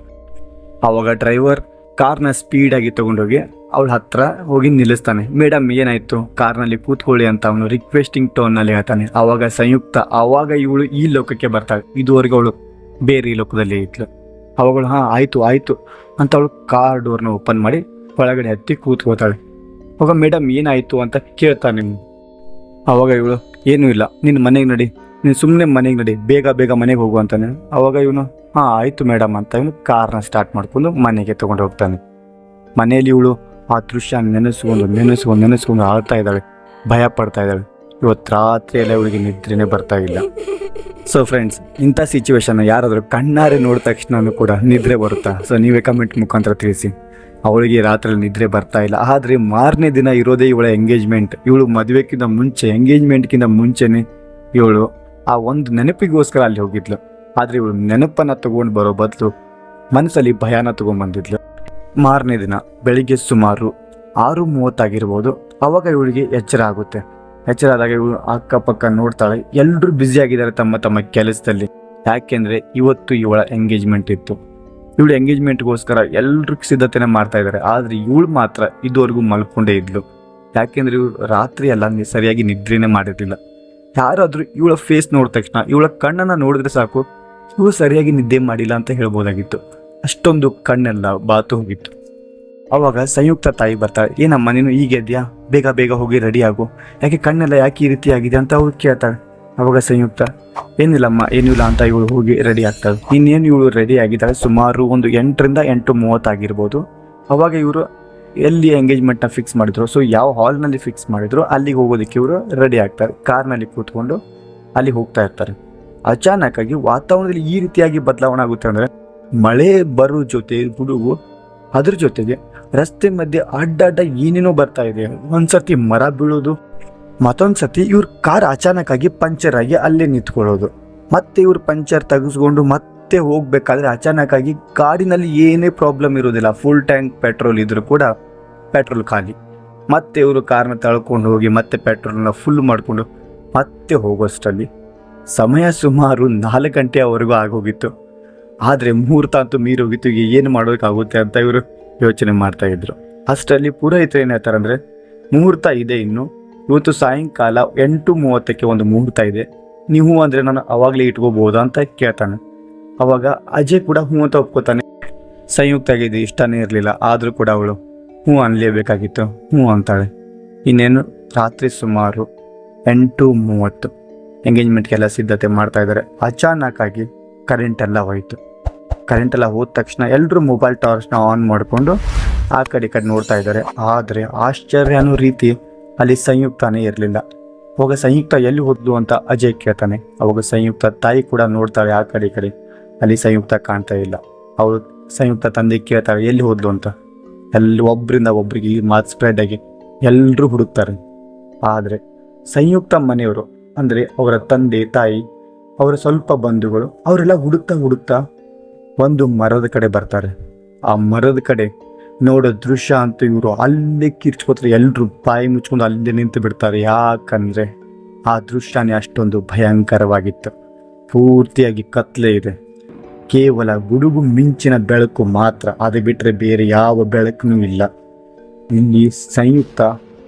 ಆವಾಗ ಡ್ರೈವರ್ ಕಾರ್ನ ಸ್ಪೀಡಾಗಿ ತಗೊಂಡೋಗಿ ಅವಳ ಹತ್ರ ಹೋಗಿ ನಿಲ್ಲಿಸ್ತಾನೆ. ಮೇಡಮ್ ಏನಾಯ್ತು? ಕಾರ್ನಲ್ಲಿ ಕೂತ್ಕೊಳ್ಳಿ ಅಂತ ಅವನು ರಿಕ್ವೆಸ್ಟಿಂಗ್ ಟೋನ್ನಲ್ಲಿ ಹೇಳ್ತಾನೆ. ಅವಾಗ ಸಂಯುಕ್ತ ಆವಾಗ ಇವಳು ಈ ಲೋಕಕ್ಕೆ ಬರ್ತಾಳೆ. ಇದುವರೆಗೆ ಅವಳು ಬೇರೆ ಲೋಕದಲ್ಲಿ ಇದ್ಲು. ಅವಳು ಹಾ, ಆಯ್ತು ಆಯ್ತು ಅಂತ ಅವಳು ಕಾರ್ ಡೋರ್ನ ಓಪನ್ ಮಾಡಿ ಒಳಗಡೆ ಹತ್ತಿ ಕೂತ್ಕೋತಾಳೆ. ಅವಾಗ ಮೇಡಮ್ ಏನಾಯ್ತು? ಅಂತ ಕೇಳ್ತಾನೆ ಅವಾಗ ಇವಳು, ಏನೂ ಇಲ್ಲ. ನಿನ್ನ ಮನೆಗೆ ನಡಿ. ನೀನು ಸುಮ್ಮನೆ ಮನೆಗೆ ನಡಿ. ಬೇಗ ಬೇಗ ಮನೆಗೆ ಹೋಗು ಅಂತಾನೆ. ಅವಾಗ ಇವನು, ಹಾಂ, ಆಯಿತು ಮೇಡಮ್ ಅಂತ ಇವನು ಕಾರ್ನ ಸ್ಟಾರ್ಟ್ ಮಾಡ್ಕೊಂಡು ಮನೆಗೆ ತಗೊಂಡು ಹೋಗ್ತಾನೆ. ಮನೆಯಲ್ಲಿ ಇವಳು ಆ ದೃಶ್ಯ ನೆನೆಸ್ಕೊಂಡು ನೆನೆಸ್ಕೊಂಡು ನೆನೆಸ್ಕೊಂಡು ಆಳ್ತಾ ಇದ್ದಾಳೆ. ಭಯ ಪಡ್ತಾ ಇದ್ದಾಳೆ. ಇವತ್ತು ರಾತ್ರಿ ಎಲ್ಲ ಇವಳಿಗೆ ನಿದ್ರೆನೇ ಬರ್ತಾ ಇಲ್ಲ. ಸೊ ಫ್ರೆಂಡ್ಸ್ ಇಂಥ ಸಿಚುವೇಶನ್ ಯಾರಾದರೂ ಕಣ್ಣಾರೆ ನೋಡಿದ ತಕ್ಷಣ ಕೂಡ ನಿದ್ರೆ ಬರುತ್ತಾ? ಸೊ ನೀವೇ ಕಮೆಂಟ್ ಮುಖಾಂತರ ತಿಳಿಸಿ. ಅವಳಿಗೆ ರಾತ್ರಿ ನಿದ್ರೆ ಬರ್ತಾ ಇಲ್ಲ. ಆದರೆ ಮಾರನೇ ದಿನ ಇರೋದೇ ಇವಳ ಎಂಗೇಜ್ಮೆಂಟ್ ಇವಳು ಮದುವೆಕ್ಕಿಂತ ಮುಂಚೆ ಎಂಗೇಜ್ಮೆಂಟ್ಗಿಂತ ಮುಂಚೆನೇ ಇವಳು ಆ ಒಂದು ನೆನಪಿಗೋಸ್ಕರ ಅಲ್ಲಿ ಹೋಗಿದ್ಲು. ಆದರೆ ಇವಳು ನೆನಪನ್ನು ತಗೊಂಡು ಬರೋ ಬದಲು ಮನಸ್ಸಲ್ಲಿ ಭಯನ ತಗೊಂಡ್ಬಂದಿದ್ಲು ಮಾರನೇ ದಿನ, ಬೆಳಿಗ್ಗೆ ಸುಮಾರು ಆರು ಮೂವತ್ತಾಗಿರ್ಬೋದು, ಅವಾಗ ಇವಳಿಗೆ ಎಚ್ಚರ ಆಗುತ್ತೆ. ಎಚ್ಚರ ಆದಾಗ ಇವಳು ಅಕ್ಕಪಕ್ಕ ನೋಡ್ತಾಳೆ ಎಲ್ಲರೂ ಬ್ಯುಸಿ ಆಗಿದ್ದಾರೆ ತಮ್ಮ ತಮ್ಮ ಕೆಲಸದಲ್ಲಿ. ಯಾಕೆಂದ್ರೆ ಇವತ್ತು ಇವಳ ಎಂಗೇಜ್ಮೆಂಟ್ ಇತ್ತು. ಇವಳು ಎಂಗೇಜ್ಮೆಂಟ್ಗೋಸ್ಕರ ಎಲ್ಲರೂ ಸಿದ್ಧತೆನೆ ಮಾಡ್ತಾ ಇದ್ದಾರೆ, ಆದ್ರೆ ಇವಳು ಮಾತ್ರ ಇದುವರೆಗೂ ಮಲ್ಕೊಂಡೇ ಇದ್ಲು. ಯಾಕೆಂದ್ರೆ ಇವಳು ರಾತ್ರಿ ಎಲ್ಲ ಸರಿಯಾಗಿ ನಿದ್ರೆನೇ ಮಾಡಿರಲಿಲ್ಲ. ಯಾರಾದರೂ ಇವಳ ಫೇಸ್ ನೋಡಿದ ತಕ್ಷಣ, ಇವಳ ಕಣ್ಣನ್ನ ನೋಡಿದ್ರೆ ಸಾಕು, ಇವಳು ಸರಿಯಾಗಿ ನಿದ್ದೆ ಮಾಡಿಲ್ಲ ಅಂತ ಹೇಳ್ಬೋದಾಗಿತ್ತು. ಅಷ್ಟೊಂದು ಕಣ್ಣೆಲ್ಲ ಬಾತು ಹೋಗಿತ್ತು. ಅವಾಗ ಸಂಯುಕ್ತ ತಾಯಿ ಬರ್ತಾಳೆ ಏನಮ್ಮ, ನೀನು ಈಗ ಇದೆಯಾ ಬೇಗ ಬೇಗ ಹೋಗಿ ರೆಡಿ ಆಗು. ಯಾಕೆ ಕಣ್ಣೆಲ್ಲ ಯಾಕೆ ಈ ರೀತಿ ಆಗಿದೆ ಅಂತ ಅವ್ರು ಕೇಳ್ತಾಳೆ ಅವಾಗ ಸಂಯುಕ್ತ, ಏನಿಲ್ಲಮ್ಮ ಏನಿಲ್ಲ ಅಂತ ಇವಳು ಹೋಗಿ ರೆಡಿ ಆಗ್ತಾಳೆ. ಇನ್ನೇನು ಇವಳು ರೆಡಿ ಆಗಿದ್ದಾಳೆ? ಸುಮಾರು ಒಂದು ಎಂಟರಿಂದ ಎಂಟು ಮೂವತ್ತಾಗಿರ್ಬೋದು ಅವಾಗ ಇವರು ಎಲ್ಲಿ ಎಂಗೇಜ್ಮೆಂಟ್ನ ಫಿಕ್ಸ್ ಮಾಡಿದ್ರು? ಸೊ ಯಾವ ಹಾಲ್ನಲ್ಲಿ ಫಿಕ್ಸ್ ಮಾಡಿದ್ರು? ಅಲ್ಲಿಗೆ ಹೋಗೋದಕ್ಕೆ ಇವರು ರೆಡಿ ಆಗ್ತಾರೆ. ಕಾರ್ನಲ್ಲಿ ಕೂತ್ಕೊಂಡು ಅಲ್ಲಿ ಹೋಗ್ತಾ ಇರ್ತಾರೆ. ಅಚಾನಕ್ ಆಗಿ ವಾತಾವರಣದಲ್ಲಿ ಈ ರೀತಿಯಾಗಿ ಬದಲಾವಣೆ ಆಗುತ್ತೆ ಅಂದ್ರೆ ಮಳೆ ಬರೋ ಜೊತೆ ಗುಡುಗು ಅದ್ರ ಜೊತೆಗೆ ರಸ್ತೆ ಮಧ್ಯೆ ಅಡ್ಡಾಡ ಏನೇನೋ ಬರ್ತಾ ಇದೆ. ಒಂದ್ಸತಿ ಮರ ಬೀಳೋದು ಮತ್ತೊಂದು ಸತಿ ಇವ್ರ ಕಾರ್ ಅಚಾನಕ್ ಆಗಿ ಪಂಚರ್ ಆಗಿ ಅಲ್ಲೇ ನಿಂತ್ಕೊಳ್ಳೋದು. ಮತ್ತೆ ಇವ್ರು ಪಂಚರ್ ತೆಗೆಸ್ಕೊಂಡು ಮತ್ತೆ ಹೋಗ್ಬೇಕಾದ್ರೆ ಅಚಾನಕ್ ಆಗಿ ಗಾಡಿನಲ್ಲಿ ಏನೇ ಪ್ರಾಬ್ಲಮ್ ಇರೋದಿಲ್ಲ. ಫುಲ್ ಟ್ಯಾಂಕ್ ಪೆಟ್ರೋಲ್ ಇದ್ರೂ ಕೂಡ ಪೆಟ್ರೋಲ್ ಖಾಲಿ. ಮತ್ತೆ ಇವರು ಕಾರ್ನ ತಳ್ಕೊಂಡು ಹೋಗಿ ಮತ್ತೆ ಪೆಟ್ರೋಲ್ನ ಫುಲ್ ಮಾಡಿಕೊಂಡು ಮತ್ತೆ ಹೋಗೋಷ್ಟರಲ್ಲಿ ಸಮಯ ಸುಮಾರು ನಾಲ್ಕು ಗಂಟೆಯವರೆಗೂ ಆಗೋಗಿತ್ತು. ಆದರೆ ಮುಹೂರ್ತ ಅಂತೂ ಮೀರೋಗಿತ್ತು ಏನು ಮಾಡೋಕ್ಕಾಗುತ್ತೆ ಅಂತ ಇವರು ಯೋಚನೆ ಮಾಡ್ತಾ ಇದ್ರು. ಅಷ್ಟರಲ್ಲಿ ಪುರೋಹಿತರು ಏನು ಹೇಳ್ತಾರೆ ಅಂದರೆ, ಮುಹೂರ್ತ ಇದೆ ಇನ್ನು, ಇವತ್ತು ಸಾಯಂಕಾಲ ಎಂಟು ಮೂವತ್ತಕ್ಕೆ ಒಂದು ಮುಹೂರ್ತ ಇದೆ, ನೀವು ಅಂದರೆ ನಾನು ಅವಾಗಲೇ ಇಟ್ಕೋಬೋದಾ ಅಂತ ಕೇಳ್ತಾನೆ. ಅವಾಗ ಅಜಯ್ ಕೂಡ ಹ್ಞೂ ಅಂತ ಒಪ್ಕೋತಾನೆ. ಸಂಯುಕ್ತ ಆಗಿದೆ ಇಷ್ಟನೇ ಇರಲಿಲ್ಲ, ಆದರೂ ಕೂಡ ಅವಳು ಹ್ಞೂ ಅನ್ಲೇಬೇಕಾಗಿತ್ತು, ಹ್ಞೂ ಅಂತಾಳೆ. ಇನ್ನೇನು, ರಾತ್ರಿ ಸುಮಾರು ಎಂಟು ಮೂವತ್ತು. ಎಂಗೇಜ್ಮೆಂಟ್ಗೆಲ್ಲ ಸಿದ್ಧತೆ ಮಾಡ್ತಾ ಇದ್ದಾರೆ. ಅಚಾನಕ್ ಆಗಿ ಕರೆಂಟ್ ಎಲ್ಲ ಹೋಯಿತು. ಕರೆಂಟ್ ಎಲ್ಲ ಹೋದ ತಕ್ಷಣ ಎಲ್ಲರೂ ಮೊಬೈಲ್ ಟಾರ್ಚ್ನ ಆನ್ ಮಾಡಿಕೊಂಡು ಆ ಕಡೆ ಕಡೆ ನೋಡ್ತಾ ಇದ್ದಾರೆ. ಆದರೆ ಆಶ್ಚರ್ಯ ಅನ್ನೋ ರೀತಿ ಅಲ್ಲಿ ಸಂಯುಕ್ತನೇ ಇರಲಿಲ್ಲ. ಅವಾಗ ಸಂಯುಕ್ತ ಎಲ್ಲಿ ಹೋದ್ಲು ಅಂತ ಅಜಯ್ ಕೇಳ್ತಾನೆ. ಅವಾಗ ಸಂಯುಕ್ತ ತಾಯಿ ಕೂಡ ನೋಡ್ತಾಳೆ ಆ ಕಡೆ ಕಡೆ. ಅಲ್ಲಿ ಸಂಯುಕ್ತ ಕಾಣ್ತಾ ಇಲ್ಲ. ಅವಳು ಸಂಯುಕ್ತ ತಂದೆ ಕೇಳ್ತಾಳೆ ಎಲ್ಲಿ ಹೋದ್ಲು ಅಂತ? ಎಲ್ಲಿ ಒಬ್ಬರಿಂದ ಒಬ್ರಿಗೆ ಈ ಮಾತು ಸ್ಪ್ರೆಡ್ ಆಗಿ ಎಲ್ಲರೂ ಹುಡುಕ್ತಾರೆ. ಆದರೆ ಸಂಯುಕ್ತ ಮನೆಯವರು, ಅಂದರೆ ಅವರ ತಂದೆ, ತಾಯಿ ಅವರ ಸ್ವಲ್ಪ ಬಂಧುಗಳು, ಅವರೆಲ್ಲ ಹುಡುಕ್ತಾ ಹುಡುಕ್ತಾ ಒಂದು ಮರದ ಕಡೆ ಬರ್ತಾರೆ. ಆ ಮರದ ಕಡೆ ನೋಡೋ ದೃಶ್ಯ ಅಂತ ಇವರು ಅಲ್ಲೇ ಕಿರ್ಚ್ಕೋತಾರೆ. ಎಲ್ಲರೂ ಬಾಯಿ ಮುಚ್ಕೊಂಡು ಅಲ್ಲೇ ನಿಂತು ಬಿಡ್ತಾರೆ. ಯಾಕಂದ್ರೆ ಆ ದೃಶ್ಯನೇ ಅಷ್ಟೊಂದು ಭಯಂಕರವಾಗಿತ್ತು. ಪೂರ್ತಿಯಾಗಿ ಕತ್ಲೆ ಇದೆ. ಕೇವಲ ಗುಡುಗು ಮಿಂಚಿನ ಬೆಳಕು ಮಾತ್ರ. ಅದು ಬಿಟ್ಟರೆ ಬೇರೆ ಯಾವ ಬೆಳಕು ಇಲ್ಲ. ಇಲ್ಲಿ ಸಂಯುಕ್ತ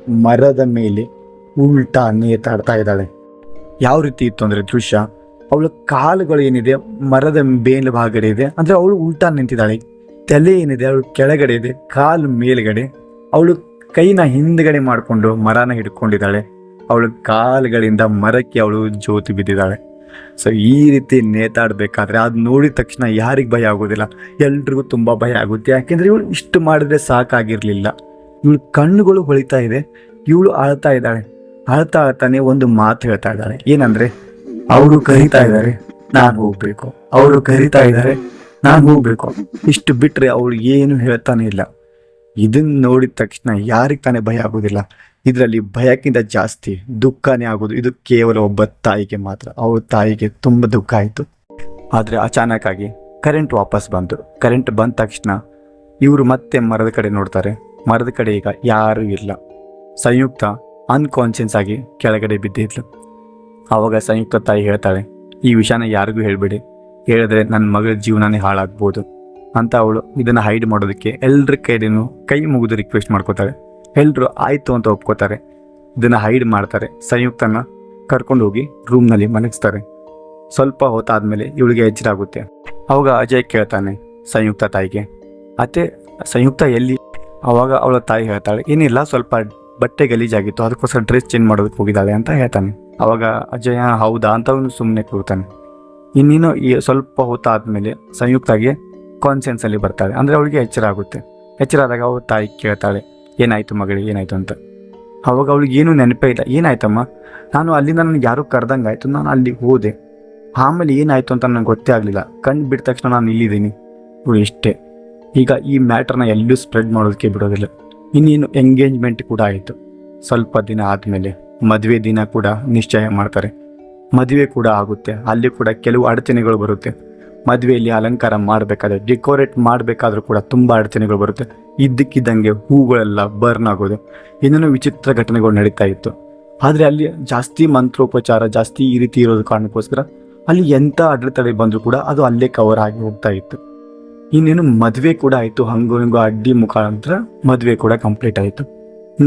ಮರದ ಮೇಲೆ ಉಲ್ಟಾ ನೇತಾಡ್ತಾ ಇದ್ದಾಳೆ. ಯಾವ ರೀತಿ ಇತ್ತು ಅಂದರೆ ದೃಶ್ಯ? ಅವಳ ಕಾಲುಗಳು ಏನಿದೆ, ಮರದ ಬೇಲ್ ಭಾಗಡೆ ಇದೆ. ಅಂದ್ರೆ ಅವಳು ಉಲ್ಟಾ ನಿಂತಿದ್ದಾಳೆ. ತಲೆ ಏನಿದೆ, ಅವಳು ಕೆಳಗಡೆ ಇದೆ, ಕಾಲು ಮೇಲ್ಗಡೆ. ಅವಳು ಕೈನ ಹಿಂದ್ಗಡೆ ಮಾಡಿಕೊಂಡು ಮರನ ಹಿಡ್ಕೊಂಡಿದ್ದಾಳೆ. ಅವಳ ಕಾಲುಗಳಿಂದ ಮರಕ್ಕೆ ಅವಳು ಜ್ಯೋತಿ ಬಿದ್ದಿದ್ದಾಳೆ. ಸೊ ಈ ರೀತಿ ನೇತಾಡಬೇಕಾದ್ರೆ ಅದು ನೋಡಿದ ತಕ್ಷಣ ಯಾರಿಗೆ ಭಯ ಆಗೋದಿಲ್ಲ. ಎಲ್ರಿಗೂ ತುಂಬಾ ಭಯ ಆಗುತ್ತೆ. ಯಾಕೆಂದರೆ ಇವಳು ಇಷ್ಟು ಮಾಡಿದ್ರೆ ಸಾಕಾಗಿರಲಿಲ್ಲ. ಇವಳು ಕಣ್ಣುಗಳು ಹೊಳಿತಾ ಇದೆ. ಇವಳು ಅಳ್ತಾ ಇದ್ದಾಳೆ. ಅಳ್ತಾ ಅಳ್ತಾನೆ ಒಂದು ಮಾತು ಹೇಳ್ತಾ ಇದ್ದಾಳೆ. ಏನಂದ್ರೆ ಅವರು ಕರಿತಾ ಇದ್ದಾರೆ, ನಾನು ಹೋಗ್ಬೇಕು. ಅವರು ಕರಿತಾ ಇದ್ದಾರೆ, ನಾನು ಹೋಗ್ಬೇಕು. ಇಷ್ಟು ಬಿಟ್ರೆ ಅವಳು ಏನು ಹೇಳ್ತಾನೆ ಇಲ್ಲ. ಇದನ್ನ ನೋಡಿದ ತಕ್ಷಣ ಯಾರಿಗೆ ತಾನೇ ಭಯ ಆಗೋದಿಲ್ಲ. ಇದರಲ್ಲಿ ಭಯಕ್ಕಿಂತ ಜಾಸ್ತಿ ದುಃಖನೇ ಆಗೋದು. ಇದು ಕೇವಲ ಒಬ್ಬ ತಾಯಿಗೆ ಮಾತ್ರ. ಅವ್ರ ತಾಯಿಗೆ ತುಂಬ ದುಃಖ ಆಯಿತು. ಆದರೆ ಅಚಾನಕ್ ಆಗಿ ಕರೆಂಟ್ ವಾಪಸ್ ಬಂತು. ಕರೆಂಟ್ ಬಂದ ತಕ್ಷಣ ಇವರು ಮತ್ತೆ ಮರದ ಕಡೆ ನೋಡ್ತಾರೆ. ಮರದ ಕಡೆ ಈಗ ಯಾರೂ ಇಲ್ಲ. ಸಂಯುಕ್ತ ಅನ್ಕಾನ್ಷಿಯಸ್ ಆಗಿ ಕೆಳಗಡೆ ಬಿದ್ದಿದ್ಲು. ಆವಾಗ ಸಂಯುಕ್ತ ತಾಯಿ ಹೇಳ್ತಾಳೆ, ಈ ವಿಷಯನ ಯಾರಿಗೂ ಹೇಳಬೇಡಿ. ಹೇಳಿದ್ರೆ ನನ್ನ ಮಗಳ ಜೀವನನೇ ಹಾಳಾಗ್ಬೋದು. ಅಂತ ಅವಳು ಇದನ್ನು ಹೈಡ್ ಮಾಡೋದಕ್ಕೆ ಎಲ್ಲರ ಕೈಡಿನೂ ಕೈ ಮುಗಿದು ರಿಕ್ವೆಸ್ಟ್ ಮಾಡ್ಕೋತಾಳೆ ಎಲ್ಲರೂ ಆಯಿತು ಅಂತ ಒಪ್ಕೋತಾರೆ. ಇದನ್ನು ಹೈಡ್ ಮಾಡ್ತಾರೆ. ಸಂಯುಕ್ತನ ಕರ್ಕೊಂಡು ಹೋಗಿ ರೂಮ್ನಲ್ಲಿ ಮಲಗಿಸ್ತಾರೆ. ಸ್ವಲ್ಪ ಹೊತ್ತಾದ್ಮೇಲೆ ಇವಳಿಗೆ ಎಚ್ಚರಾಗುತ್ತೆ. ಅವಾಗ ಅಜಯ್ ಕೇಳ್ತಾನೆ ಸಂಯುಕ್ತ ತಾಯಿಗೆ, ಅತ್ತೆ, ಸಂಯುಕ್ತ ಎಲ್ಲಿ? ಅವಾಗ ಅವಳ ತಾಯಿ ಹೇಳ್ತಾಳೆ, ಏನಿಲ್ಲ, ಸ್ವಲ್ಪ ಬಟ್ಟೆ ಗಲೀಜಾಗಿತ್ತು, ಅದಕ್ಕೋಸ್ಕರ ಡ್ರೆಸ್ ಚೇಂಜ್ ಮಾಡೋದಕ್ಕೆ ಹೋಗಿದ್ದಾಳೆ ಅಂತ ಹೇಳ್ತಾನೆ. ಅವಾಗ ಅಜಯ ಹೌದಾ? ಅಂತ ಅವನು ಸುಮ್ಮನೆ ಕೂತಾನೆ. ಇನ್ನೇನು ಈ ಸ್ವಲ್ಪ ಹೊತ್ತಾದ್ಮೇಲೆ ಸಂಯುಕ್ತ ಆಗಿ ಅಲ್ಲಿ ಬರ್ತಾಳೆ. ಅಂದ್ರೆ ಅವಳಿಗೆ ಎಚ್ಚರ ಆಗುತ್ತೆ. ಎಚ್ಚರ ಆದಾಗ ಅವ್ರ ತಾಯಿ ಕೇಳ್ತಾಳೆ, ಏನಾಯ್ತು ಮಗಳಿಗೆ ಏನಾಯ್ತು? ಅಂತ. ಅವಾಗ ಅವಳಿಗೆ ಏನೂ ನೆನಪೇ ಇಲ್ಲ. ಏನಾಯ್ತಮ್ಮ? ನಾನು ಅಲ್ಲಿಂದ ನನಗೆ ಯಾರೂ ಕರೆದಂಗೆ ಆಯಿತು ನಾನು ಅಲ್ಲಿ ಹೋದೆ. ಆಮೇಲೆ ಏನಾಯ್ತು ಅಂತ ನನಗೆ ಗೊತ್ತೇ ಆಗಲಿಲ್ಲ. ಕಣ್ಣು ಬಿಟ್ಟ ತಕ್ಷಣ ನಾನು ಇಲ್ಲಿದ್ದೀನಿ. ಇವಳು ಇಷ್ಟೇ. ಈಗ ಈ ಮ್ಯಾಟ್ರನ್ನ ಎಲ್ಲೂ ಸ್ಪ್ರೆಡ್ ಮಾಡೋದಕ್ಕೆ ಬಿಡೋದಿಲ್ಲ. ಇನ್ನೇನು ಎಂಗೇಜ್ಮೆಂಟ್ ಕೂಡ ಆಯಿತು. ಸ್ವಲ್ಪ ದಿನ ಆದಮೇಲೆ. ಮದುವೆ ದಿನ ಕೂಡ ನಿಶ್ಚಯ ಮಾಡ್ತಾರೆ. ಮದುವೆ ಕೂಡ ಆಗುತ್ತೆ. ಅಲ್ಲಿ ಕೂಡ ಕೆಲವು ಅಡಚಣೆಗಳು ಬರುತ್ತೆ. ಮದುವೆಯಲ್ಲಿ ಅಲಂಕಾರ ಮಾಡಬೇಕಾದ್ರೆ, ಡೆಕೋರೇಟ್ ಮಾಡಬೇಕಾದ್ರೂ ಕೂಡ ತುಂಬ ಅಡಚಣೆಗಳು ಬರುತ್ತೆ. ಇದ್ದಕ್ಕಿದ್ದಂಗೆ ಹೂಗಳೆಲ್ಲ ಬರ್ನ್ ಆಗೋದು. ಏನೇನೋ ವಿಚಿತ್ರ ಘಟನೆಗಳು ನಡೀತಾ ಇತ್ತು. ಆದರೆ ಅಲ್ಲಿ ಜಾಸ್ತಿ ಮಂತ್ರೋಪಚಾರ, ಜಾಸ್ತಿ ಈ ರೀತಿ ಇರೋದು ಕಾರಣಕ್ಕೋಸ್ಕರ ಅಲ್ಲಿ ಎಂಥ ಅಡೆತಡೆ ಬಂದರೂ ಕೂಡ ಅದು ಅಲ್ಲೇ ಕವರ್ ಆಗಿ ಹೋಗ್ತಾ ಇತ್ತು. ಇನ್ನೇನು ಮದುವೆ ಕೂಡ ಆಯಿತು. ಹಂಗು ಹಿಂಗು ಅಡ್ಡಿ ಮುಖಾಂತರ ಮದುವೆ ಕೂಡ ಕಂಪ್ಲೀಟ್ ಆಯಿತು.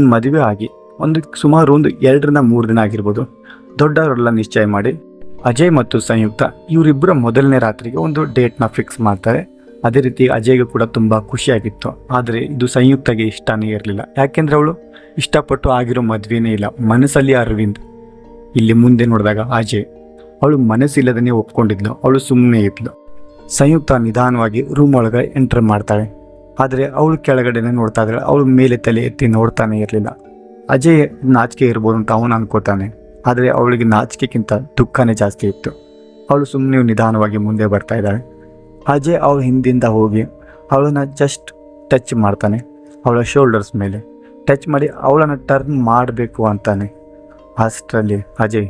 ಮದುವೆ ಆಗಿ. ಒಂದು ಸುಮಾರು ಒಂದು ಎರಡರಿಂದ ಮೂರು ದಿನ ಆಗಿರ್ಬೋದು. ದೊಡ್ಡವರೆಲ್ಲ ನಿಶ್ಚಯ ಮಾಡಿ ಅಜಯ್ ಮತ್ತು ಸಂಯುಕ್ತ ಇವರಿಬ್ಬರ ಮೊದಲನೇ ರಾತ್ರಿಗೆ ಒಂದು ಡೇಟ್ನ ಫಿಕ್ಸ್ ಮಾಡ್ತಾರೆ. ಅದೇ ರೀತಿ ಅಜಯ್ಗೆ ಕೂಡ ತುಂಬ ಖುಷಿಯಾಗಿತ್ತು. ಆದರೆ ಇದು ಸಂಯುಕ್ತಗೆ ಇಷ್ಟನೇ ಇರಲಿಲ್ಲ. ಯಾಕೆಂದರೆ ಅವಳು ಇಷ್ಟಪಟ್ಟು ಆಗಿರೋ ಮದುವೆನೇ ಇಲ್ಲ. ಮನಸ್ಸಲ್ಲಿ ಅರವಿಂದ್, ಇಲ್ಲಿ ಮುಂದೆ ನೋಡಿದಾಗ ಅಜಯ್, ಅವಳು ಮನಸ್ಸಿಲ್ಲದೇ ಒಪ್ಕೊಂಡಿದ್ಲು. ಅವಳು ಸುಮ್ಮನೆ ಇದ್ಲು. ಸಂಯುಕ್ತ ನಿಧಾನವಾಗಿ ರೂಮ್ ಒಳಗೆ ಎಂಟರ್ ಮಾಡ್ತಾಳೆ. ಆದರೆ ಅವಳು ಕೆಳಗಡೆನೆ ನೋಡ್ತಾ ಇದ್ದಾಳೆ. ಅವಳು ಮೇಲೆ ತಲೆ ಎತ್ತಿ ನೋಡ್ತಾನೆ ಇರಲಿಲ್ಲ. ಅಜಯ್ ನಾಚಿಕೆ ಇರ್ಬೋದು ಅಂತ ಅವನು ಅನ್ಕೋತಾನೆ. ಆದರೆ ಅವಳಿಗೆ ನಾಚಿಕೆಗಿಂತ ದುಃಖನೇ ಜಾಸ್ತಿ ಇತ್ತು. ಅವಳು ಸುಮ್ಮನೆ ನಿಧಾನವಾಗಿ ಮುಂದೆ ಬರ್ತಾ ಇದ್ದಾಳೆ. ಅಜಯ್ ಅವಳ ಹಿಂದಿಂದ ಹೋಗಿ ಅವಳನ್ನ ಜಸ್ಟ್ ಟಚ್ ಮಾಡ್ತಾನೆ. ಅವಳ ಶೋಲ್ಡರ್ಸ್ ಮೇಲೆ. ಟಚ್ ಮಾಡಿ ಅವಳನ್ನು ಟರ್ನ್ ಮಾಡಬೇಕು ಅಂತಾನೆ. ಅಷ್ಟರಲ್ಲಿ ಅಜಯ್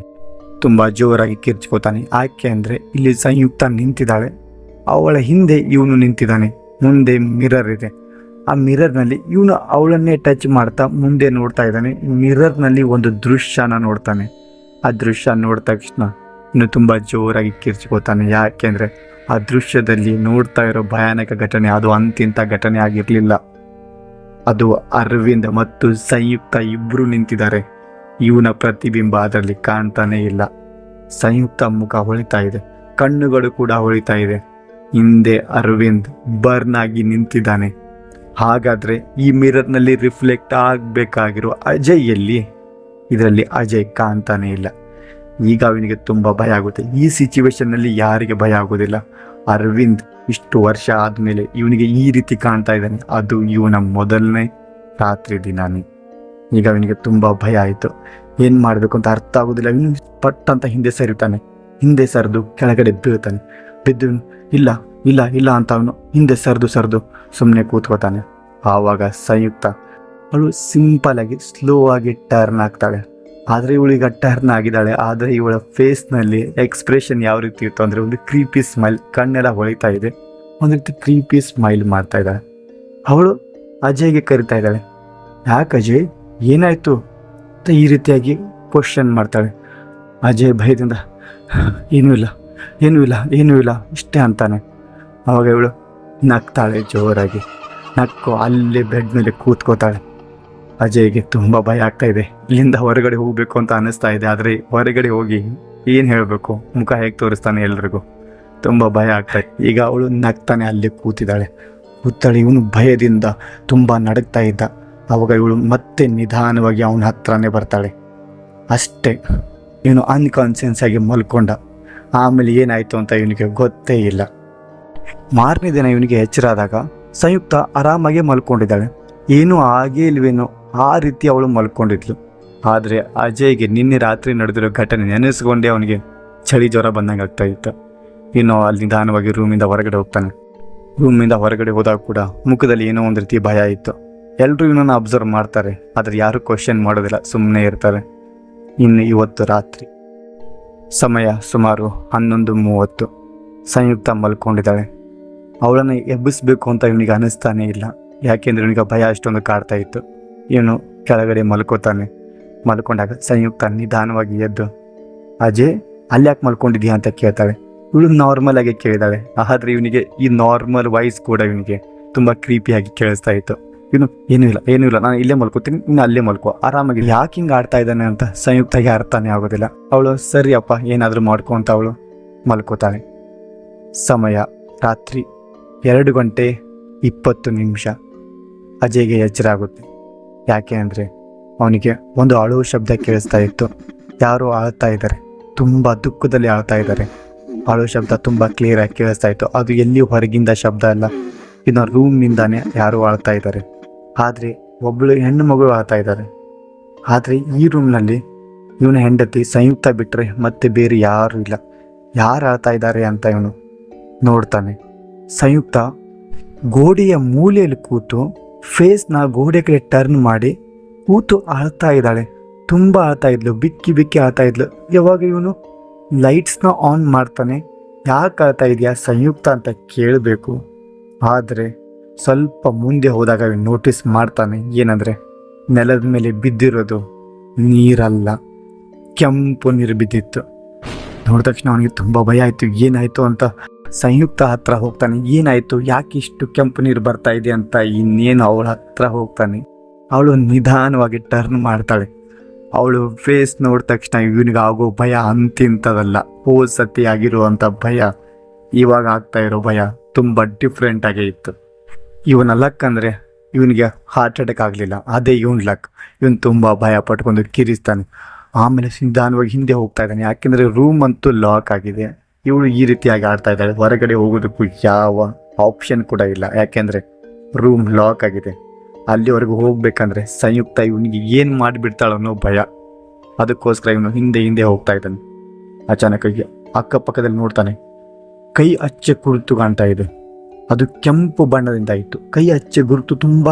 ತುಂಬ ಜೋರಾಗಿ ಕಿರ್ಚ್ಕೋತಾನೆ. ಯಾಕೆ ಅಂದರೆ ಇಲ್ಲಿ ಸಂಯುಕ್ತ ನಿಂತಿದ್ದಾಳೆ. ಅವಳ ಹಿಂದೆ ಇವನು ನಿಂತಿದ್ದಾನೆ. ಮುಂದೆ ಮಿರರ್ ಇದೆ. ಆ ಮಿರರ್ನಲ್ಲಿ ಇವನು ಅವಳನ್ನೇ ಟಚ್ ಮಾಡ್ತಾ ಮುಂದೆ ನೋಡ್ತಾ ಇದ್ದಾನೆ. ಮಿರರ್ನಲ್ಲಿ ಒಂದು ದೃಶ್ಯನ ನೋಡ್ತಾನೆ. ಆ ದೃಶ್ಯ ನೋಡಿದ ತಕ್ಷಣ ಇನ್ನು ತುಂಬ ಜೋರಾಗಿ ಕಿರ್ಚ್ಕೋತಾನೆ. ಯಾಕೆಂದರೆ ಆ ದೃಶ್ಯದಲ್ಲಿ ನೋಡ್ತಾ ಇರೋ ಭಯಾನಕ ಘಟನೆ ಅದು ಅಂತಿಂತ ಘಟನೆ ಆಗಿರಲಿಲ್ಲ. ಅದು ಅರವಿಂದ್ ಮತ್ತು ಸಂಯುಕ್ತ ಇಬ್ಬರು ನಿಂತಿದ್ದಾರೆ. ಇವನ ಪ್ರತಿಬಿಂಬ ಅದರಲ್ಲಿ ಕಾಣ್ತಾನೆ ಇಲ್ಲ. ಸಂಯುಕ್ತ ಮುಖ ಹೊಳಿತಾ ಇದೆ. ಕಣ್ಣುಗಳು ಕೂಡ ಹೊಳಿತಾ ಇದೆ. ಹಿಂದೆ ಅರವಿಂದ್ ಬರ್ನ್ ಆಗಿ ನಿಂತಿದ್ದಾನೆ. ಹಾಗಾದ್ರೆ ಈ ಮಿರರ್ನಲ್ಲಿ ರಿಫ್ಲೆಕ್ಟ್ ಆಗಬೇಕಾಗಿರೋ ಅಜಯ್ ಎಲ್ಲಿ? ಇದರಲ್ಲಿ ಅಜಯ್ ಕಾಣ್ತಾನೆ ಇಲ್ಲ. ಈಗ ಅವನಿಗೆ ತುಂಬ ಭಯ ಆಗುತ್ತೆ. ಈ ಸಿಚುವೇಶನ್ನಲ್ಲಿ ಯಾರಿಗೆ ಭಯ ಆಗೋದಿಲ್ಲ? ಅರವಿಂದ್ ಇಷ್ಟು ವರ್ಷ ಆದಮೇಲೆ ಇವನಿಗೆ ಈ ರೀತಿ ಕಾಣ್ತಾ ಇದ್ದಾನೆ. ಅದು ಇವನ ಮೊದಲನೇ ರಾತ್ರಿ ದಿನಾನೇ. ಈಗ ಅವನಿಗೆ ತುಂಬ ಭಯ ಆಯಿತು. ಏನು ಮಾಡಬೇಕು ಅಂತ ಅರ್ಥ ಆಗೋದಿಲ್ಲ. ಇವನು ಪಟ್ ಅಂತ ಹಿಂದೆ ಸರಿತಾನೆ. ಹಿಂದೆ ಸರಿದು ಕೆಳಗಡೆ ಬೀಳ್ತಾನೆ. ಬಿದ್ದು, ಇಲ್ಲ ಇಲ್ಲ ಇಲ್ಲ ಅಂತ ಅವನು ಹಿಂದೆ ಸರಿದು ಸರ್ದು ಸುಮ್ಮನೆ ಕೂತ್ಕೋತಾನೆ. ಆವಾಗ ಸಂಯುಕ್ತ ಅವಳು ಸಿಂಪಲ್ ಆಗಿ ಸ್ಲೋ ಆಗಿ ಟರ್ನ್ ಆಗ್ತಾಳೆ. ಆದರೆ ಇವಳೀಗ ಟರ್ನ್ ಆಗಿದ್ದಾಳೆ. ಆದರೆ ಇವಳ ಫೇಸ್ನಲ್ಲಿ ಎಕ್ಸ್ಪ್ರೆಷನ್ ಯಾವ ರೀತಿ ಇತ್ತು ಅಂದರೆ ಒಂದು ಕ್ರೀಪಿ ಸ್ಮೈಲ್ ಕಣ್ಣೆಲ್ಲ ಹೊಳಿತಾ ಇದೆ. ಒಂದು ರೀತಿ ಕ್ರೀಪಿ ಸ್ಮೈಲ್ ಮಾಡ್ತಾ ಇದ್ದಾಳೆ. ಅವಳು ಅಜಯ್ಗೆ ಕರಿತಾ ಇದ್ದಾಳೆ. ಯಾಕೆ ಅಜಯ್? ಏನಾಯ್ತು? ಅಂತ ಈ ರೀತಿಯಾಗಿ ಕ್ವಶನ್ ಮಾಡ್ತಾಳೆ. ಅಜಯ್ ಭಯದಿಂದ, ಏನೂ ಇಲ್ಲ ಏನೂ ಇಲ್ಲ ಏನೂ ಇಲ್ಲ, ಇಷ್ಟೇ ಅಂತಾನೆ. ಅವಾಗ ಇವಳು ನಗ್ತಾಳೆ ಜೋರಾಗಿ. ನಕ್ಕು ಅಲ್ಲಿ ಬೆಡ್ ಮೇಲೆ ಕೂತ್ಕೋತಾಳೆ. ಅಜಯ್ಗೆ ತುಂಬ ಭಯ ಆಗ್ತಾ ಇದೆ. ಇಲ್ಲಿಂದ ಹೊರಗಡೆ ಹೋಗಬೇಕು ಅಂತ ಅನ್ನಿಸ್ತಾ ಇದೆ. ಆದರೆ ಹೊರಗಡೆ ಹೋಗಿ ಏನು ಹೇಳಬೇಕು? ಮುಖ ಹೇಗೆ ತೋರಿಸ್ತಾನೆ ಎಲ್ರಿಗೂ? ತುಂಬ ಭಯ ಆಗ್ತಾ ಇದೆ. ಈಗ ಅವಳು ನಗ್ತಾನೆ ಅಲ್ಲಿ ಕೂತಿದ್ದಾಳೆ. ಕೂತಾಳೆ ಇವನು ಭಯದಿಂದ ತುಂಬ ನಡಗ್ತಾ ಇದ್ದ. ಅವಾಗ ಇವಳು ಮತ್ತೆ ನಿಧಾನವಾಗಿ ಅವನ ಹತ್ರನೇ ಬರ್ತಾಳೆ. ಅಷ್ಟೇ. ಇವನು ಅನ್ಕಾನ್ಸಿಯನ್ಸ್ ಆಗಿ ಮಲ್ಕೊಂಡ. ಆಮೇಲೆ ಏನಾಯಿತು ಅಂತ ಇವನಿಗೆ ಗೊತ್ತೇ ಇಲ್ಲ. ಮಾರನೇ ದಿನ ಇವನಿಗೆ ಎಚ್ಚರಾದಾಗ ಸಂಯುಕ್ತ ಆರಾಮಾಗಿ ಮಲ್ಕೊಂಡಿದ್ದಾಳೆ. ಏನೂ ಆಗೇ ಇಲ್ವೇನೋ ಆ ರೀತಿ ಅವಳು ಮಲ್ಕೊಂಡಿದ್ಲು. ಆದರೆ ಅಜಯ್ಗೆ ನಿನ್ನೆ ರಾತ್ರಿ ನಡೆದಿರೋ ಘಟನೆ ನೆನೆಸ್ಕೊಂಡೇ ಅವನಿಗೆ ಚಳಿ ಜ್ವರ ಬಂದಂಗೆ ಆಗ್ತಾ ಇತ್ತು. ಇನ್ನು ಅಲ್ಲಿ ನಿಧಾನವಾಗಿ ರೂಮಿಂದ ಹೊರಗಡೆ ಹೋಗ್ತಾನೆ. ರೂಮಿಂದ ಹೊರಗಡೆ ಹೋದಾಗ ಕೂಡ ಮುಖದಲ್ಲಿ ಏನೋ ಒಂದು ರೀತಿ ಭಯ ಇತ್ತು. ಎಲ್ಲರೂ ಇವನನ್ನು ಅಬ್ಸರ್ವ್ ಮಾಡ್ತಾರೆ, ಆದರೆ ಯಾರು ಕ್ವಶನ್ ಮಾಡೋದಿಲ್ಲ ಸುಮ್ಮನೆ ಇರ್ತಾರೆ. ಇನ್ನು ಇವತ್ತು ರಾತ್ರಿ ಸಮಯ ಸುಮಾರು ಹನ್ನೊಂದು ಮೂವತ್ತು. ಸಂಯುಕ್ತ ಮಲ್ಕೊಂಡಿದ್ದಾಳೆ. ಅವಳನ್ನು ಎಬ್ಬಿಸ್ಬೇಕು ಅಂತ ಇವನಿಗೆ ಅನಿಸ್ತಾನೇ ಇಲ್ಲ. ಯಾಕೆಂದ್ರೆ ಇವನಿಗೆ ಭಯ ಅಷ್ಟೊಂದು ಕಾಡ್ತಾ ಇತ್ತು. ಇವನು ಕೆಳಗಡೆ ಮಲ್ಕೋತಾನೆ. ಮಲ್ಕೊಂಡಾಗ ಸಂಯುಕ್ತ ನಿಧಾನವಾಗಿ ಎದ್ದು, ಅಜಯ್, ಅಲ್ಲಿ ಯಾಕೆ ಮಲ್ಕೊಂಡಿದ್ಯಾ ಅಂತ ಕೇಳ್ತಾಳೆ. ಇವಳು ನಾರ್ಮಲ್ ಆಗಿ ಕೇಳಿದಾಳೆ. ಆದ್ರೆ ಇವನಿಗೆ ಈ ನಾರ್ಮಲ್ ವಾಯ್ಸ್ ಕೂಡ ಇವನಿಗೆ ತುಂಬ ಕ್ರೀಪಿಯಾಗಿ ಕೇಳಿಸ್ತಾ ಇತ್ತು. ಇವನು, ಏನೂ ಇಲ್ಲ ಏನೂ ಇಲ್ಲ, ನಾನು ಇಲ್ಲೇ ಮಲ್ಕೋತೀನಿ ಇನ್ನು ಅಲ್ಲೇ ಮಲ್ಕೋ, ಆರಾಮಾಗಿ ಯಾಕೆ ಹಿಂಗೆ ಆಡ್ತಾ ಇದ್ದಾನೆ ಅಂತ ಸಂಯುಕ್ತಗೆ ಅರ್ಥನೇ ಆಗೋದಿಲ್ಲ. ಅವಳು ಸರಿ ಅಪ್ಪ ಏನಾದರೂ ಮಾಡ್ಕೊ ಅಂತ ಅವಳು ಮಲ್ಕೋತಾಳೆ. ಸಮಯ, ರಾತ್ರಿ ಎರಡು ಗಂಟೆ ಇಪ್ಪತ್ತು ನಿಮಿಷ. ಅಜಯ್ಗೆ ಎಚ್ಚರ ಆಗುತ್ತೆ ಯಾಕೆ ಅಂದರೆ ಅವನಿಗೆ ಒಂದು ಅಳು ಶಬ್ದ ಕೇಳಿಸ್ತಾ ಇತ್ತು. ಯಾರೋ ಆಳ್ತಾ ಇದ್ದಾರೆ. ತುಂಬ ದುಃಖದಲ್ಲಿ ಆಳ್ತಾ ಇದ್ದಾರೆ. ಅಳು ಶಬ್ದ ತುಂಬ ಕ್ಲಿಯರಾಗಿ ಕೇಳಿಸ್ತಾ ಇತ್ತು. ಅದು ಎಲ್ಲಿಯೂ ಹೊರಗಿಂದ ಶಬ್ದ ಅಲ್ಲ. ಇನ್ನು ರೂಮ್ನಿಂದಾನೇ ಯಾರು ಆಳ್ತಾ ಇದ್ದಾರೆ. ಆದರೆ ಒಬ್ಬಳು ಹೆಣ್ಣು ಮಗಳು ಆಳ್ತಾ ಇದ್ದಾರೆ. ಆದರೆ ಈ ರೂಮ್ನಲ್ಲಿ ಇವನ ಹೆಂಡತಿ ಸಂಯುಕ್ತ ಬಿಟ್ಟರೆ ಮತ್ತೆ ಬೇರೆ ಯಾರೂ ಇಲ್ಲ. ಯಾರು ಆಳ್ತಾ ಇದ್ದಾರೆ ಅಂತ ಇವನು ನೋಡ್ತಾನೆ. ಸಂಯುಕ್ತ ಗೋಡೆಯ ಮೂಲೆಯಲ್ಲಿ ಕೂತು ಫೇಸ್ನ ಗೋಡೆ ಕಡೆ ಟರ್ನ್ ಮಾಡಿ ಕೂತು ಅಳ್ತಾ ಇದ್ದಾಳೆ. ತುಂಬ ಅಳ್ತಾ ಇದ್ಲು, ಬಿಕ್ಕಿ ಬಿಕ್ಕಿ ಅಳ್ತಾ ಇದ್ಲು. ಯಾವಾಗ ಇವನು ಲೈಟ್ಸ್ನ ಆನ್ ಮಾಡ್ತಾನೆ? ಯಾಕೆ ಅಳ್ತಾ ಇದೆಯಾ ಸಂಯುಕ್ತ ಅಂತ ಕೇಳಬೇಕು. ಆದರೆ ಸ್ವಲ್ಪ ಮುಂದೆ ಹೋದಾಗ ಇವನು ನೋಟಿಸ್ ಮಾಡ್ತಾನೆ, ಏನಂದರೆ ನೆಲದ ಮೇಲೆ ಬಿದ್ದಿರೋದು ನೀರಲ್ಲ, ಕೆಂಪು ನೀರು ಬಿದ್ದಿತ್ತು. ನೋಡಿದ ತಕ್ಷಣ ಅವನಿಗೆ ತುಂಬ ಭಯ ಆಯಿತು, ಏನಾಯಿತು ಅಂತ ಸಂಯುಕ್ತ ಹತ್ರ ಹೋಗ್ತಾನೆ. ಏನಾಯಿತು? ಯಾಕೆ ಇಷ್ಟು ಕೆಂಪು ನೀರು ಬರ್ತಾ ಇದೆ ಅಂತ ಇನ್ನೇನು ಅವಳ ಹತ್ರ ಹೋಗ್ತಾನೆ. ಅವಳು ನಿಧಾನವಾಗಿ ಟರ್ನ್ ಮಾಡ್ತಾಳೆ. ಅವಳು ಫೇಸ್ ನೋಡಿದ ತಕ್ಷಣ ಇವನಿಗೆ ಆಗೋ ಭಯ ಅಂತಿಂಥದಲ್ಲ. ಹೋದ ಸತಿ ಆಗಿರುವಂಥ ಭಯ. ಇವಾಗ ಆಗ್ತಾ ಇರೋ ಭಯ ತುಂಬ ಡಿಫ್ರೆಂಟ್ ಆಗೇ ಇತ್ತು. ಇವನ ಲಕ್ ಅಂದರೆ ಇವನಿಗೆ ಹಾರ್ಟ್ ಅಟ್ಯಾಕ್ ಆಗಲಿಲ್ಲ. ಅದೇ ಇವನ್ ಲಕ್ ಇವನು ತುಂಬ ಭಯ ಪಟ್ಕೊಂಡು ಕಿರಿಸ್ತಾನೆ. ಆಮೇಲೆ ನಿಧಾನವಾಗಿ ಹಿಂದೆ ಹೋಗ್ತಾ ಇದ್ದಾನೆ. ಯಾಕೆಂದರೆ ರೂಮ್ ಅಂತೂ ಲಾಕ್ ಆಗಿದೆ. ಇವಳು ಈ ರೀತಿಯಾಗಿ ಆಡ್ತಾ ಇದ್ದಾಳೆ ಹೊರಗಡೆ ಹೋಗೋದಕ್ಕೂ ಯಾವ ಆಪ್ಷನ್ ಕೂಡ ಇಲ್ಲ. ಯಾಕೆಂದರೆ ರೂಮ್ ಲಾಕ್ ಆಗಿದೆ. ಅಲ್ಲಿವರೆಗೂ ಹೋಗಬೇಕಂದ್ರೆ ಸಂಯುಕ್ತ ಇವನಿಗೆ ಏನು ಮಾಡಿಬಿಡ್ತಾಳೆ ಅನ್ನೋ ಭಯ. ಅದಕ್ಕೋಸ್ಕರ ಇವನು ಹಿಂದೆ ಹಿಂದೆ ಹೋಗ್ತಾ ಇದ್ದಾನೆ. ಅಚಾನಕ್ಕಾಗಿ ಅಕ್ಕಪಕ್ಕದಲ್ಲಿ ನೋಡ್ತಾನೆ, ಕೈ ಅಚ್ಚೆ ಗುರುತು ಕಾಣ್ತಾ ಇದೆ. ಅದು ಕೆಂಪು ಬಣ್ಣದಿಂದ ಇತ್ತು. ಕೈ ಅಚ್ಚೆ ಗುರುತು ತುಂಬ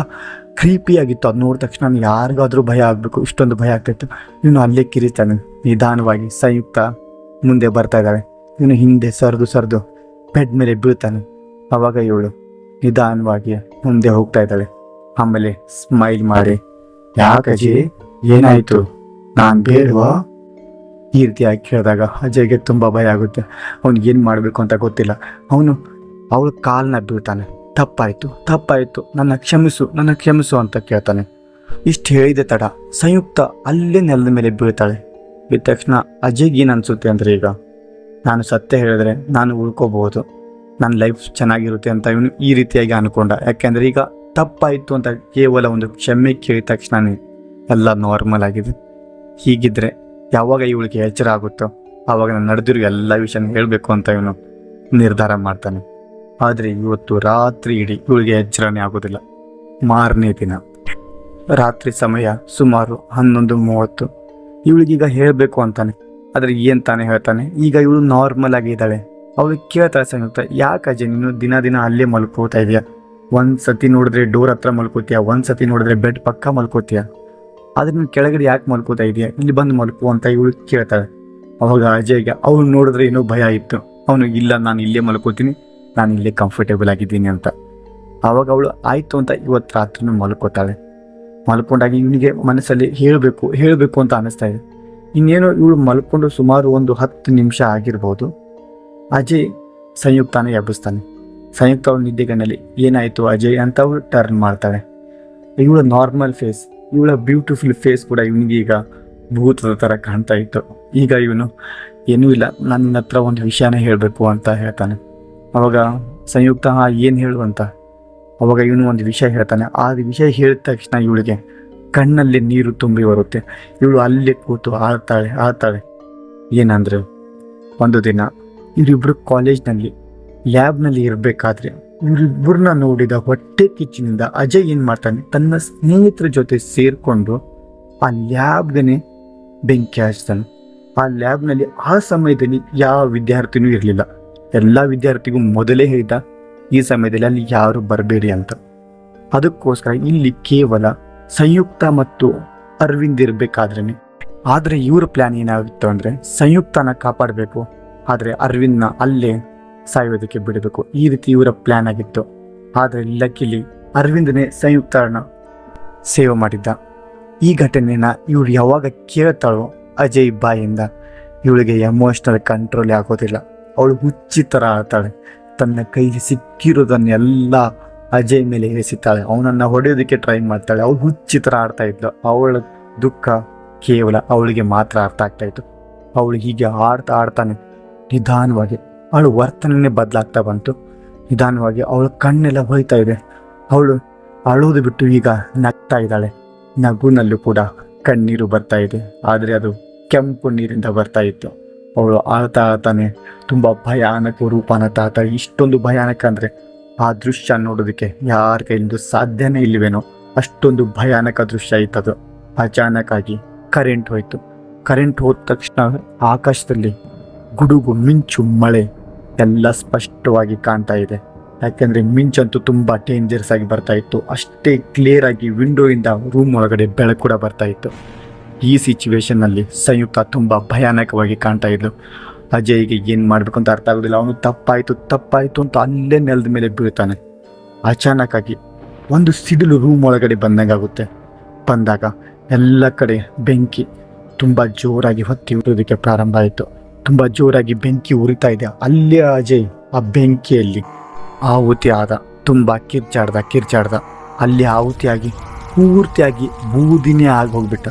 ಕ್ರೀಪಿಯಾಗಿತ್ತು ಅದು ನೋಡಿದ ತಕ್ಷಣ ಯಾರಿಗಾದ್ರೂ ಭಯ ಆಗಬೇಕು. ಇಷ್ಟೊಂದು ಭಯ ಆಗ್ತಾಯಿತ್ತು ಇವನು ಅಲ್ಲೇ ಕಿರಿತಾನೆ. ನಿಧಾನವಾಗಿ ಸಂಯುಕ್ತ ಮುಂದೆ ಬರ್ತಾ ಇದ್ದಾಳೆ. ಇವನು ಹಿಂದೆ ಸರಿದು ಸರಿದು ಬೆಡ್ ಮೇಲೆ ಬೀಳ್ತಾನೆ. ಅವಾಗ ಇವಳು ನಿಧಾನವಾಗಿ ಮುಂದೆ ಹೋಗ್ತಾ ಇದ್ದಾಳೆ. ಆಮೇಲೆ ಸ್ಮೈಲ್ ಮಾಡಿ ಯಾಕಜಿ ಏನಾಯ್ತು? ನಾನು ಬೇಡವಾ? ಈ ರೀತಿಯಾಗಿ ಕೇಳಿದಾಗ ಅಜಯ್ಗೆ ತುಂಬ ಭಯ ಆಗುತ್ತೆ. ಅವ್ನಿಗೆ ಏನು ಮಾಡಬೇಕು ಅಂತ ಗೊತ್ತಿಲ್ಲ. ಅವನು, ಅವಳು ಕಾಲನ್ನ ಬೀಳ್ತಾನೆ. ತಪ್ಪಾಯಿತು ತಪ್ಪಾಯಿತು. ನನ್ನ ಕ್ಷಮಿಸು ನನ್ನ ಕ್ಷಮಿಸು ಅಂತ ಕೇಳ್ತಾನೆ. ಇಷ್ಟು ಹೇಳಿದೆ ತಡ ಸಂಯುಕ್ತ ಅಲ್ಲೇ ನೆಲದ ಮೇಲೆ ಬೀಳ್ತಾಳೆ. ಬಿದ್ದ ತಕ್ಷಣ ಅಜಯ್ಗೆ ಏನು ಅನಿಸುತ್ತೆ ಅಂದರೆ ಈಗ ನಾನು ಸತ್ಯ ಹೇಳಿದ್ರೆ ನಾನು ಉಳ್ಕೋಬಹುದು. ನನ್ನ ಲೈಫ್ ಚೆನ್ನಾಗಿರುತ್ತೆ ಅಂತ ಇವನು ಈ ರೀತಿಯಾಗಿ ಅನ್ಕೊಂಡ. ಯಾಕೆಂದರೆ ಈಗ ತಪ್ಪಾಯಿತು ಅಂತ ಕೇವಲ ಒಂದು ಕ್ಷಮೆ ಕೇಳಿದ ತಕ್ಷಣ ಎಲ್ಲ ನಾರ್ಮಲ್ ಆಗಿದೆ. ಹೀಗಿದ್ರೆ ಯಾವಾಗ ಇವಳಿಗೆ ಎಚ್ಚರ ಆಗುತ್ತೋ ಆವಾಗ ನಾನು ನಡೆದಿರೋ ಎಲ್ಲ ವಿಷಯನ ಹೇಳಬೇಕು ಅಂತ ಇವನು ನಿರ್ಧಾರ ಮಾಡ್ತಾನೆ. ಆದರೆ ಇವತ್ತು ರಾತ್ರಿ ಇಡೀ ಇವಳಿಗೆ ಎಚ್ಚರನೇ ಆಗೋದಿಲ್ಲ. ಮಾರನೇ ದಿನ. ರಾತ್ರಿ ಸಮಯ ಸುಮಾರು ಹನ್ನೊಂದು ಮೂವತ್ತು. ಇವಳಿಗೀಗ ಹೇಳಬೇಕು ಅಂತಾನೆ. ಆದರೆ ಏನು ತಾನೇ ಹೇಳ್ತಾನೆ? ಈಗ ಇವಳು ನಾರ್ಮಲ್ ಆಗಿ ಇದ್ದಾಳೆ. ಅವಳು ಕೇಳ್ತಾಳೆ ಸಂಯುಕ್ತ, ಯಾಕೆ ಅಜಯ್, ನೀನು ದಿನ ದಿನ ಅಲ್ಲೇ ಮಲ್ಕೋತಾ ಇದೆಯಾ? ಒಂದು ಸತಿ ನೋಡಿದ್ರೆ ಡೋರ್ ಹತ್ರ ಮಲ್ಕೋತೀಯ? ಒಂದು ಸತಿ ನೋಡಿದ್ರೆ ಬೆಡ್ ಪಕ್ಕ ಮಲ್ಕೋತೀಯ? ಆದ್ರೆ ನೀನು ಕೆಳಗಡೆ ಯಾಕೆ ಮಲ್ಕೋತಾ ಇದೆಯಾ? ಇಲ್ಲಿ ಬಂದು ಮಲ್ಕು ಅಂತ ಇವಳು ಕೇಳ್ತಾಳೆ. ಅವಾಗ ಅಜಯ್ಗೆ ಅವಳು ನೋಡಿದ್ರೆ ಏನೋ ಭಯ ಇತ್ತು. ಅವನು, ಇಲ್ಲ, ನಾನು ಇಲ್ಲೇ ಮಲ್ಕೋತೀನಿ. ನಾನು ಇಲ್ಲೇ ಕಂಫರ್ಟೇಬಲ್ ಆಗಿದ್ದೀನಿ ಅಂತ. ಅವಾಗ ಅವಳು, ಆಯಿತು ಅಂತ ಇವತ್ತು ರಾತ್ರಿನೂ ಮಲ್ಕೋತಾಳೆ. ಮಲ್ಕೊಂಡಾಗ ಇವನಿಗೆ ಮನಸ್ಸಲ್ಲಿ ಹೇಳಬೇಕು ಹೇಳಬೇಕು ಅಂತ ಅನ್ನಿಸ್ತಾ ಇದೆ. ಇನ್ನೇನು ಇವಳು ಮಲ್ಕೊಂಡು ಸುಮಾರು ಒಂದು ಹತ್ತು ನಿಮಿಷ ಆಗಿರ್ಬೋದು. ಅಜಯ್ ಸಂಯುಕ್ತಾನೆ ಎಬ್ಬಿಸ್ತಾನೆ. ಸಂಯುಕ್ತ ಅವಳು ನಿದ್ದೆಗಣ್ಣಲ್ಲಿ, ಏನಾಯಿತು ಅಜಯ್? ಅಂತ ಅವಳು ಟರ್ನ್ ಮಾಡ್ತಾಳೆ. ಇವಳ ನಾರ್ಮಲ್ ಫೇಸ್ ಇವಳ ಬ್ಯೂಟಿಫುಲ್ ಫೇಸ್ ಕೂಡ ಇವನಿಗೆ ಈಗ ಭೂತದ ಥರ ಕಾಣ್ತಾ ಇತ್ತು. ಈಗ ಇವನು, ಏನೂ ಇಲ್ಲ ನನ್ನ ಹತ್ರ ಒಂದು ವಿಷಯನ ಹೇಳಬೇಕು ಅಂತ ಹೇಳ್ತಾನೆ. ಅವಾಗ ಸಂಯುಕ್ತ ಏನು ಹೇಳು? ಅಂತ. ಅವಾಗ ಇವನು ಒಂದು ವಿಷಯ ಹೇಳ್ತಾನೆ. ಆ ವಿಷಯ ಹೇಳಿದ ತಕ್ಷಣ ಇವಳಿಗೆ ಕಣ್ಣಲ್ಲಿ ನೀರು ತುಂಬಿ ಬರುತ್ತೆ. ಇವಳು ಅಲ್ಲೇ ಕೂತು ಆಡ್ತಾಳೆ ಆಡ್ತಾಳೆ ಏನಂದ್ರೆ, ಒಂದು ದಿನ ಇವರಿಬ್ಬರು ಕಾಲೇಜ್ನಲ್ಲಿ ಲ್ಯಾಬ್ನಲ್ಲಿ ಇರಬೇಕಾದ್ರೆ ಇವರಿಬ್ಬರನ್ನ ನೋಡಿದ ಹೊಟ್ಟೆ ಕಿಚ್ಚಿನಿಂದ ಅಜಯ್ ಏನು ಮಾಡ್ತಾನೆ, ತನ್ನ ಸ್ನೇಹಿತರ ಜೊತೆ ಸೇರಿಕೊಂಡು ಆ ಲ್ಯಾಬ್ಗೆ ಬೆಂಕಿ ಹಚ್ತಾನೆ ಆ ಲ್ಯಾಬ್ನಲ್ಲಿ ಆ ಸಮಯದಲ್ಲಿ ಯಾವ ವಿದ್ಯಾರ್ಥಿನೂ ಇರಲಿಲ್ಲ. ಎಲ್ಲ ವಿದ್ಯಾರ್ಥಿಗೂ ಮೊದಲೇ ಹೇಳಿದ ಈ ಸಮಯದಲ್ಲಿ ಅಲ್ಲಿ ಯಾರು ಬರಬೇಡಿ ಅಂತ. ಅದಕ್ಕೋಸ್ಕರ ಇಲ್ಲಿ ಕೇವಲ ಸಂಯುಕ್ತ ಮತ್ತು ಅರವಿಂದ್ ಇರಬೇಕಾದ್ರೇನೆ. ಆದರೆ ಇವ್ರ ಪ್ಲಾನ್ ಏನಾಗಿತ್ತು ಅಂದರೆ ಸಂಯುಕ್ತನ ಕಾಪಾಡಬೇಕು, ಆದರೆ ಅರವಿಂದ್ನ ಅಲ್ಲೇ ಸಾಯೋದಕ್ಕೆ ಬಿಡಬೇಕು. ಈ ರೀತಿ ಇವರ ಪ್ಲಾನ್ ಆಗಿತ್ತು. ಆದರೆ ಲಕ್ಕಿಲಿ ಅರವಿಂದನೇ ಸಂಯುಕ್ತನ ಸೇವೆ ಮಾಡಿದ್ದ. ಈ ಘಟನೆನ ಇವಳು ಯಾವಾಗ ಕೇಳ್ತಾಳೋ ಅಜಯ್ ಬಾಯಿಂದ ಇವಳಿಗೆ ಎಮೋಷ್ನಲ್ ಕಂಟ್ರೋಲ್ ಆಗೋದಿಲ್ಲ. ಅವಳು ಹುಚ್ಚಿ ಥರ ಆಡ್ತಾಳೆ. ತನ್ನ ಕೈಲಿ ಸಿಕ್ಕಿರೋದನ್ನೆಲ್ಲ ಅಜಯ್ ಮೇಲೆ ಇರಿಸುತ್ತಾಳೆ ಅವನನ್ನು ಹೊಡೆಯೋದಕ್ಕೆ ಟ್ರೈ ಮಾಡ್ತಾಳೆ. ಅವಳು ಹುಚ್ಚಿ ಥರ ಆಡ್ತಾ ಇದ್ಲು. ಅವಳ ದುಃಖ ಕೇವಲ ಅವಳಿಗೆ ಮಾತ್ರ ಅರ್ಥ ಆಗ್ತಾ ಇತ್ತು. ಅವಳು ಹೀಗೆ ಆಡ್ತಾ ಆಡ್ತಾನೆ ನಿಧಾನವಾಗಿ. ಅವಳ ವರ್ತನೆ ಬದಲಾಗ್ತಾ ಬಂತು. ನಿಧಾನವಾಗಿ ಅವಳ ಕಣ್ಣೆಲ್ಲ ಹೋಯ್ತಾ ಇದೆ. ಅವಳು ಅಳೋದು ಬಿಟ್ಟು ಈಗ ನಗ್ತಾ ಇದ್ದಾಳೆ. ನಗುನಲ್ಲೂ ಕೂಡ ಕಣ್ಣೀರು ಬರ್ತಾ ಇದೆ. ಆದರೆ ಅದು ಕೆಂಪು ನೀರಿಂದ ಬರ್ತಾ ಇತ್ತು. ಅವಳು ಆಳ್ತಾ ಆಳ್ತಾನೆ ತುಂಬ ಭಯಾನಕ ರೂಪನ ತಾತ. ಇಷ್ಟೊಂದು ಭಯಾನಕ ಅಂದರೆ ಆ ದೃಶ್ಯ ನೋಡೋದಕ್ಕೆ ಯಾರ ಕೈಯಿಂದ ಸಾಧ್ಯನೇ ಇಲ್ವೇನೋ ಅಷ್ಟೊಂದು ಭಯಾನಕ ದೃಶ್ಯ ಇತ್ತದು. ಅಚಾನಕ್ ಆಗಿ ಕರೆಂಟ್ ಹೋಯ್ತು. ಕರೆಂಟ್ ಹೋದ ತಕ್ಷಣ ಆಕಾಶದಲ್ಲಿ ಗುಡುಗು, ಮಿಂಚು, ಮಳೆ ಎಲ್ಲ ಸ್ಪಷ್ಟವಾಗಿ ಕಾಣ್ತಾ ಇದೆ. ಯಾಕೆಂದ್ರೆ ಮಿಂಚಂತೂ ತುಂಬಾ ಡೇಂಜರ್ಸ್ ಆಗಿ ಬರ್ತಾ ಇತ್ತು. ಅಷ್ಟೇ ಕ್ಲಿಯರ್ ಆಗಿ ವಿಂಡೋ ಇಂದ ರೂಮ್ ಒಳಗಡೆ ಬೆಳಕು ಕೂಡ ಬರ್ತಾ ಇತ್ತು. ಈ ಸಿಚುವೇಶನ್ ಅಲ್ಲಿ ಸಂಯುಕ್ತ ತುಂಬಾ ಭಯಾನಕವಾಗಿ ಕಾಣ್ತಾ ಇದ್ಲು. ಅಜಯ್ಗೆ ಏನು ಮಾಡಬೇಕು ಅಂತ ಅರ್ಥ ಆಗೋದಿಲ್ಲ. ಅವನು ತಪ್ಪಾಯಿತು ತಪ್ಪಾಯಿತು ಅಂತ ಅಲ್ಲೇ ನೆಲದ ಮೇಲೆ ಬೀಳ್ತಾನೆ. ಅಚಾನಕ್ಕಾಗಿ ಒಂದು ಸಿಡಿಲು ರೂಮ್ ಒಳಗಡೆ ಬಂದಂಗಾಗುತ್ತೆ ಬಂದಾಗ ಎಲ್ಲ ಕಡೆ ಬೆಂಕಿ ತುಂಬ ಜೋರಾಗಿ ಹೊತ್ತಿ ಉರಿಯೋದಕ್ಕೆ ಪ್ರಾರಂಭ ಆಯಿತು. ತುಂಬ ಜೋರಾಗಿ ಬೆಂಕಿ ಉರಿತಾ ಇದೆ. ಅಲ್ಲೇ ಅಜಯ್ ಆ ಬೆಂಕಿಯಲ್ಲಿ ಆಹುತಿ ಆದ. ತುಂಬ ಕಿರ್ಚಾಡ್ದ ಕಿರ್ಚಾಡ್ದ. ಅಲ್ಲಿ ಆಹುತಿಯಾಗಿ ಪೂರ್ತಿಯಾಗಿ ಬೂದಿನೇ ಆಗಿ ಹೋಗ್ಬಿಟ್ಟ.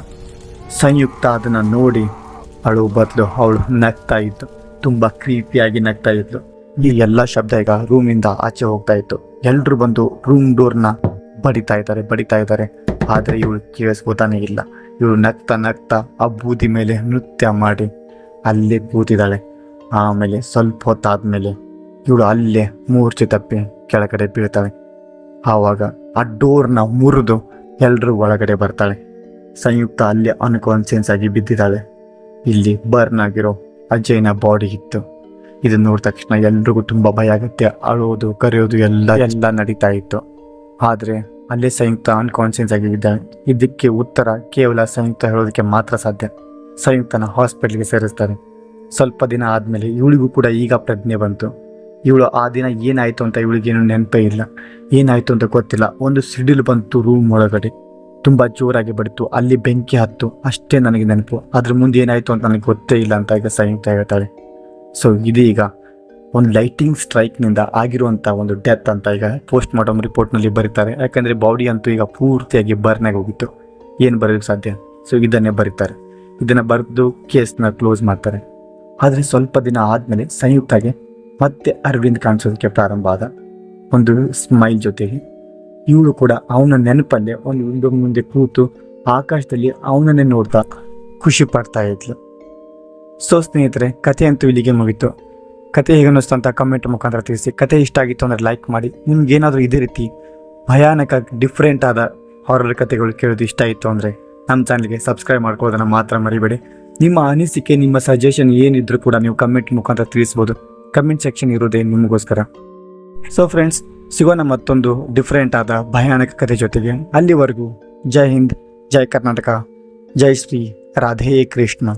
ಸಂಯುಕ್ತ ಅದನ್ನು ನೋಡಿ ಅಳು ಬದಲು ಅವಳು ನಗ್ತಾ ಇದ್ದು ತುಂಬಾ ಕ್ರೀಪಿಯಾಗಿ ನಗ್ತಾ ಇದ್ಲು. ಈ ಎಲ್ಲ ಶಬ್ದ ಈಗ ರೂಮಿಂದ ಆಚೆ ಹೋಗ್ತಾ ಇತ್ತು. ಎಲ್ರು ಬಂದು ರೂಮ್ ಡೋರ್ನ ಬಡಿತಾ ಇದ್ದಾರೆ ಬಡಿತಾ ಇದ್ದಾರೆ. ಆದ್ರೆ ಇವಳು ಕೇಳಿಸ್ಬೋದಾನೆ ಇಲ್ಲ. ಇವಳು ನಗ್ತಾ ನಗ್ತಾ ಆ ಬೂದಿ ಮೇಲೆ ನೃತ್ಯ ಮಾಡಿ ಅಲ್ಲೇ ಕೂತಿದ್ದಾಳೆ. ಆಮೇಲೆ ಸ್ವಲ್ಪ ಹೊತ್ತಾದ್ಮೇಲೆ ಇವಳು ಅಲ್ಲೇ ಮೂರ್ಛೆ ತಪ್ಪಿ ಕೆಳಗಡೆ ಬೀಳ್ತಾಳೆ. ಆವಾಗ ಆ ಡೋರ್ನ ಮುರಿದು ಎಲ್ಲರೂ ಒಳಗಡೆ ಬರ್ತಾಳೆ. ಸಂಯುಕ್ತ ಅಲ್ಲೇ ಅನ್ಕಾನ್ಸಿಯನ್ಸ್ ಆಗಿ ಬಿದ್ದಿದ್ದಾಳೆ. ಇಲ್ಲಿ ಬರ್ನ್ ಆಗಿರೋ ಅಜಯ್ನ ಬಾಡಿ ಇತ್ತು. ಇದನ್ನ ನೋಡಿದ ತಕ್ಷಣ ಎಲ್ರಿಗೂ ತುಂಬಾ ಭಯ ಆಗುತ್ತೆ. ಅಳೋದು, ಕರೆಯೋದು ಎಲ್ಲ ಎಲ್ಲ ನಡೀತಾ ಇತ್ತು. ಆದ್ರೆ ಅಲ್ಲೇ ಸಂಯುಕ್ತ ಅನ್ಕಾನ್ಸಿಯನ್ಸ್ ಆಗಿದ್ದ. ಇದಕ್ಕೆ ಉತ್ತರ ಕೇವಲ ಸಂಯುಕ್ತ ಹೇಳೋದಕ್ಕೆ ಮಾತ್ರ ಸಾಧ್ಯ. ಸಂಯುಕ್ತನ ಹಾಸ್ಪಿಟ್ಲಿಗೆ ಸೇರಿಸ್ತಾರೆ. ಸ್ವಲ್ಪ ದಿನ ಆದ್ಮೇಲೆ ಇವಳಿಗೂ ಕೂಡ ಈಗ ಪ್ರಜ್ಞೆ ಬಂತು. ಇವಳು ಆ ದಿನ ಏನಾಯ್ತು ಅಂತ ಇವಳಿಗೇನು ನೆನಪೇ ಇಲ್ಲ. ಏನಾಯ್ತು ಅಂತ ಗೊತ್ತಿಲ್ಲ. ಒಂದು ಸಿಡಿಲು ಬಂತು ರೂಮ್ ಒಳಗಡೆ. ತುಂಬಾ ಜೋರಾಗಿ ಬಡಿತು. ಅಲ್ಲಿ ಬೆಂಕಿ ಹತ್ತು. ಅಷ್ಟೇ ನನಗೆ ನೆನಪು. ಅದ್ರ ಮುಂದೆ ಏನಾಯ್ತು ಅಂತ ನನಗೆ ಗೊತ್ತೇ ಇಲ್ಲ ಅಂತ ಈಗ ಸಂಯುಕ್ತ ಹೇಳ್ತಾಳೆ. ಸೊ ಇದೀಗ ಒಂದು ಲೈಟಿಂಗ್ ಸ್ಟ್ರೈಕ್ನಿಂದ ಆಗಿರುವಂಥ ಒಂದು ಡೆತ್ ಅಂತ ಈಗ ಪೋಸ್ಟ್ ಮಾರ್ಟಮ್ ರಿಪೋರ್ಟ್ನಲ್ಲಿ ಬರೀತಾರೆ. ಯಾಕಂದರೆ ಬಾಡಿ ಅಂತೂ ಈಗ ಪೂರ್ತಿಯಾಗಿ ಬರ್ನಾಗಿ ಹೋಗಿತ್ತು. ಏನು ಬರೋದಕ್ಕೆ ಸಾಧ್ಯ? ಸೊ ಇದನ್ನೇ ಬರೀತಾರೆ. ಇದನ್ನು ಬರೆದು ಕೇಸ್ನ ಕ್ಲೋಸ್ ಮಾಡ್ತಾರೆ. ಆದರೆ ಸ್ವಲ್ಪ ದಿನ ಆದಮೇಲೆ ಸಂಯುಕ್ತಾಗೆ ಮತ್ತೆ ಅರವಿಂದ್ ಕಾಣಿಸೋದಕ್ಕೆ ಪ್ರಾರಂಭ ಆದ. ಒಂದು ಸ್ಮೈಲ್ ಜೊತೆಗೆ. ಇವಳು ಕೂಡ ಅವನ ನೆನಪಲ್ಲೇ ಒಂದು ವಿಂಡೋ ಮುಂದೆ ಕೂತು ಆಕಾಶದಲ್ಲಿ ಅವನನ್ನೇ ನೋಡ್ತಾ ಖುಷಿ ಪಡ್ತಾ ಇದ್ಲು. ಸೊ ಸ್ನೇಹಿತರೆ, ಕಥೆ ಅಂತೂ ಇಲ್ಲಿಗೆ ಮುಗಿತು. ಕತೆ ಹೇಗೆ ಅನ್ನಿಸ್ತು ಅಂತ ಕಮೆಂಟ್ ಮುಖಾಂತರ ತಿಳಿಸಿ. ಕತೆ ಇಷ್ಟ ಆಗಿತ್ತು ಅಂದರೆ ಲೈಕ್ ಮಾಡಿ. ನಿಮ್ಗೇನಾದರೂ ಇದೇ ರೀತಿ ಭಯಾನಕ ಡಿಫ್ರೆಂಟ್ ಆದ ಹಾರರ್ ಕಥೆಗಳು ಕೇಳೋದು ಇಷ್ಟ ಆಯಿತು ಅಂದರೆ ನಮ್ಮ ಚಾನಲ್ಗೆ ಸಬ್ಸ್ಕ್ರೈಬ್ ಮಾಡ್ಕೊಳ್ಳೋದನ್ನು ಮಾತ್ರ ಮರಿಬೇಡಿ. ನಿಮ್ಮ ಅನಿಸಿಕೆ, ನಿಮ್ಮ ಸಜೆಷನ್ ಏನಿದ್ರು ಕೂಡ ನೀವು ಕಮೆಂಟ್ ಮುಖಾಂತರ ತಿಳಿಸ್ಬೋದು. ಕಮೆಂಟ್ ಸೆಕ್ಷನ್ ಇರೋದೇ ನಿಮಗೋಸ್ಕರ. ಸೊ ಫ್ರೆಂಡ್ಸ್ ಸಿಗೋಣ ಮತ್ತೊಂದು ಡಿಫ್ರೆಂಟ್ ಆದ ಭಯಾನಕ ಕಥೆ ಜೊತೆಗೆ. ಅಲ್ಲಿವರೆಗೂ ಜೈ ಹಿಂದ್, ಜೈ ಕರ್ನಾಟಕ, ಜೈ ಶ್ರೀ ರಾಧೇ ಕೃಷ್ಣ.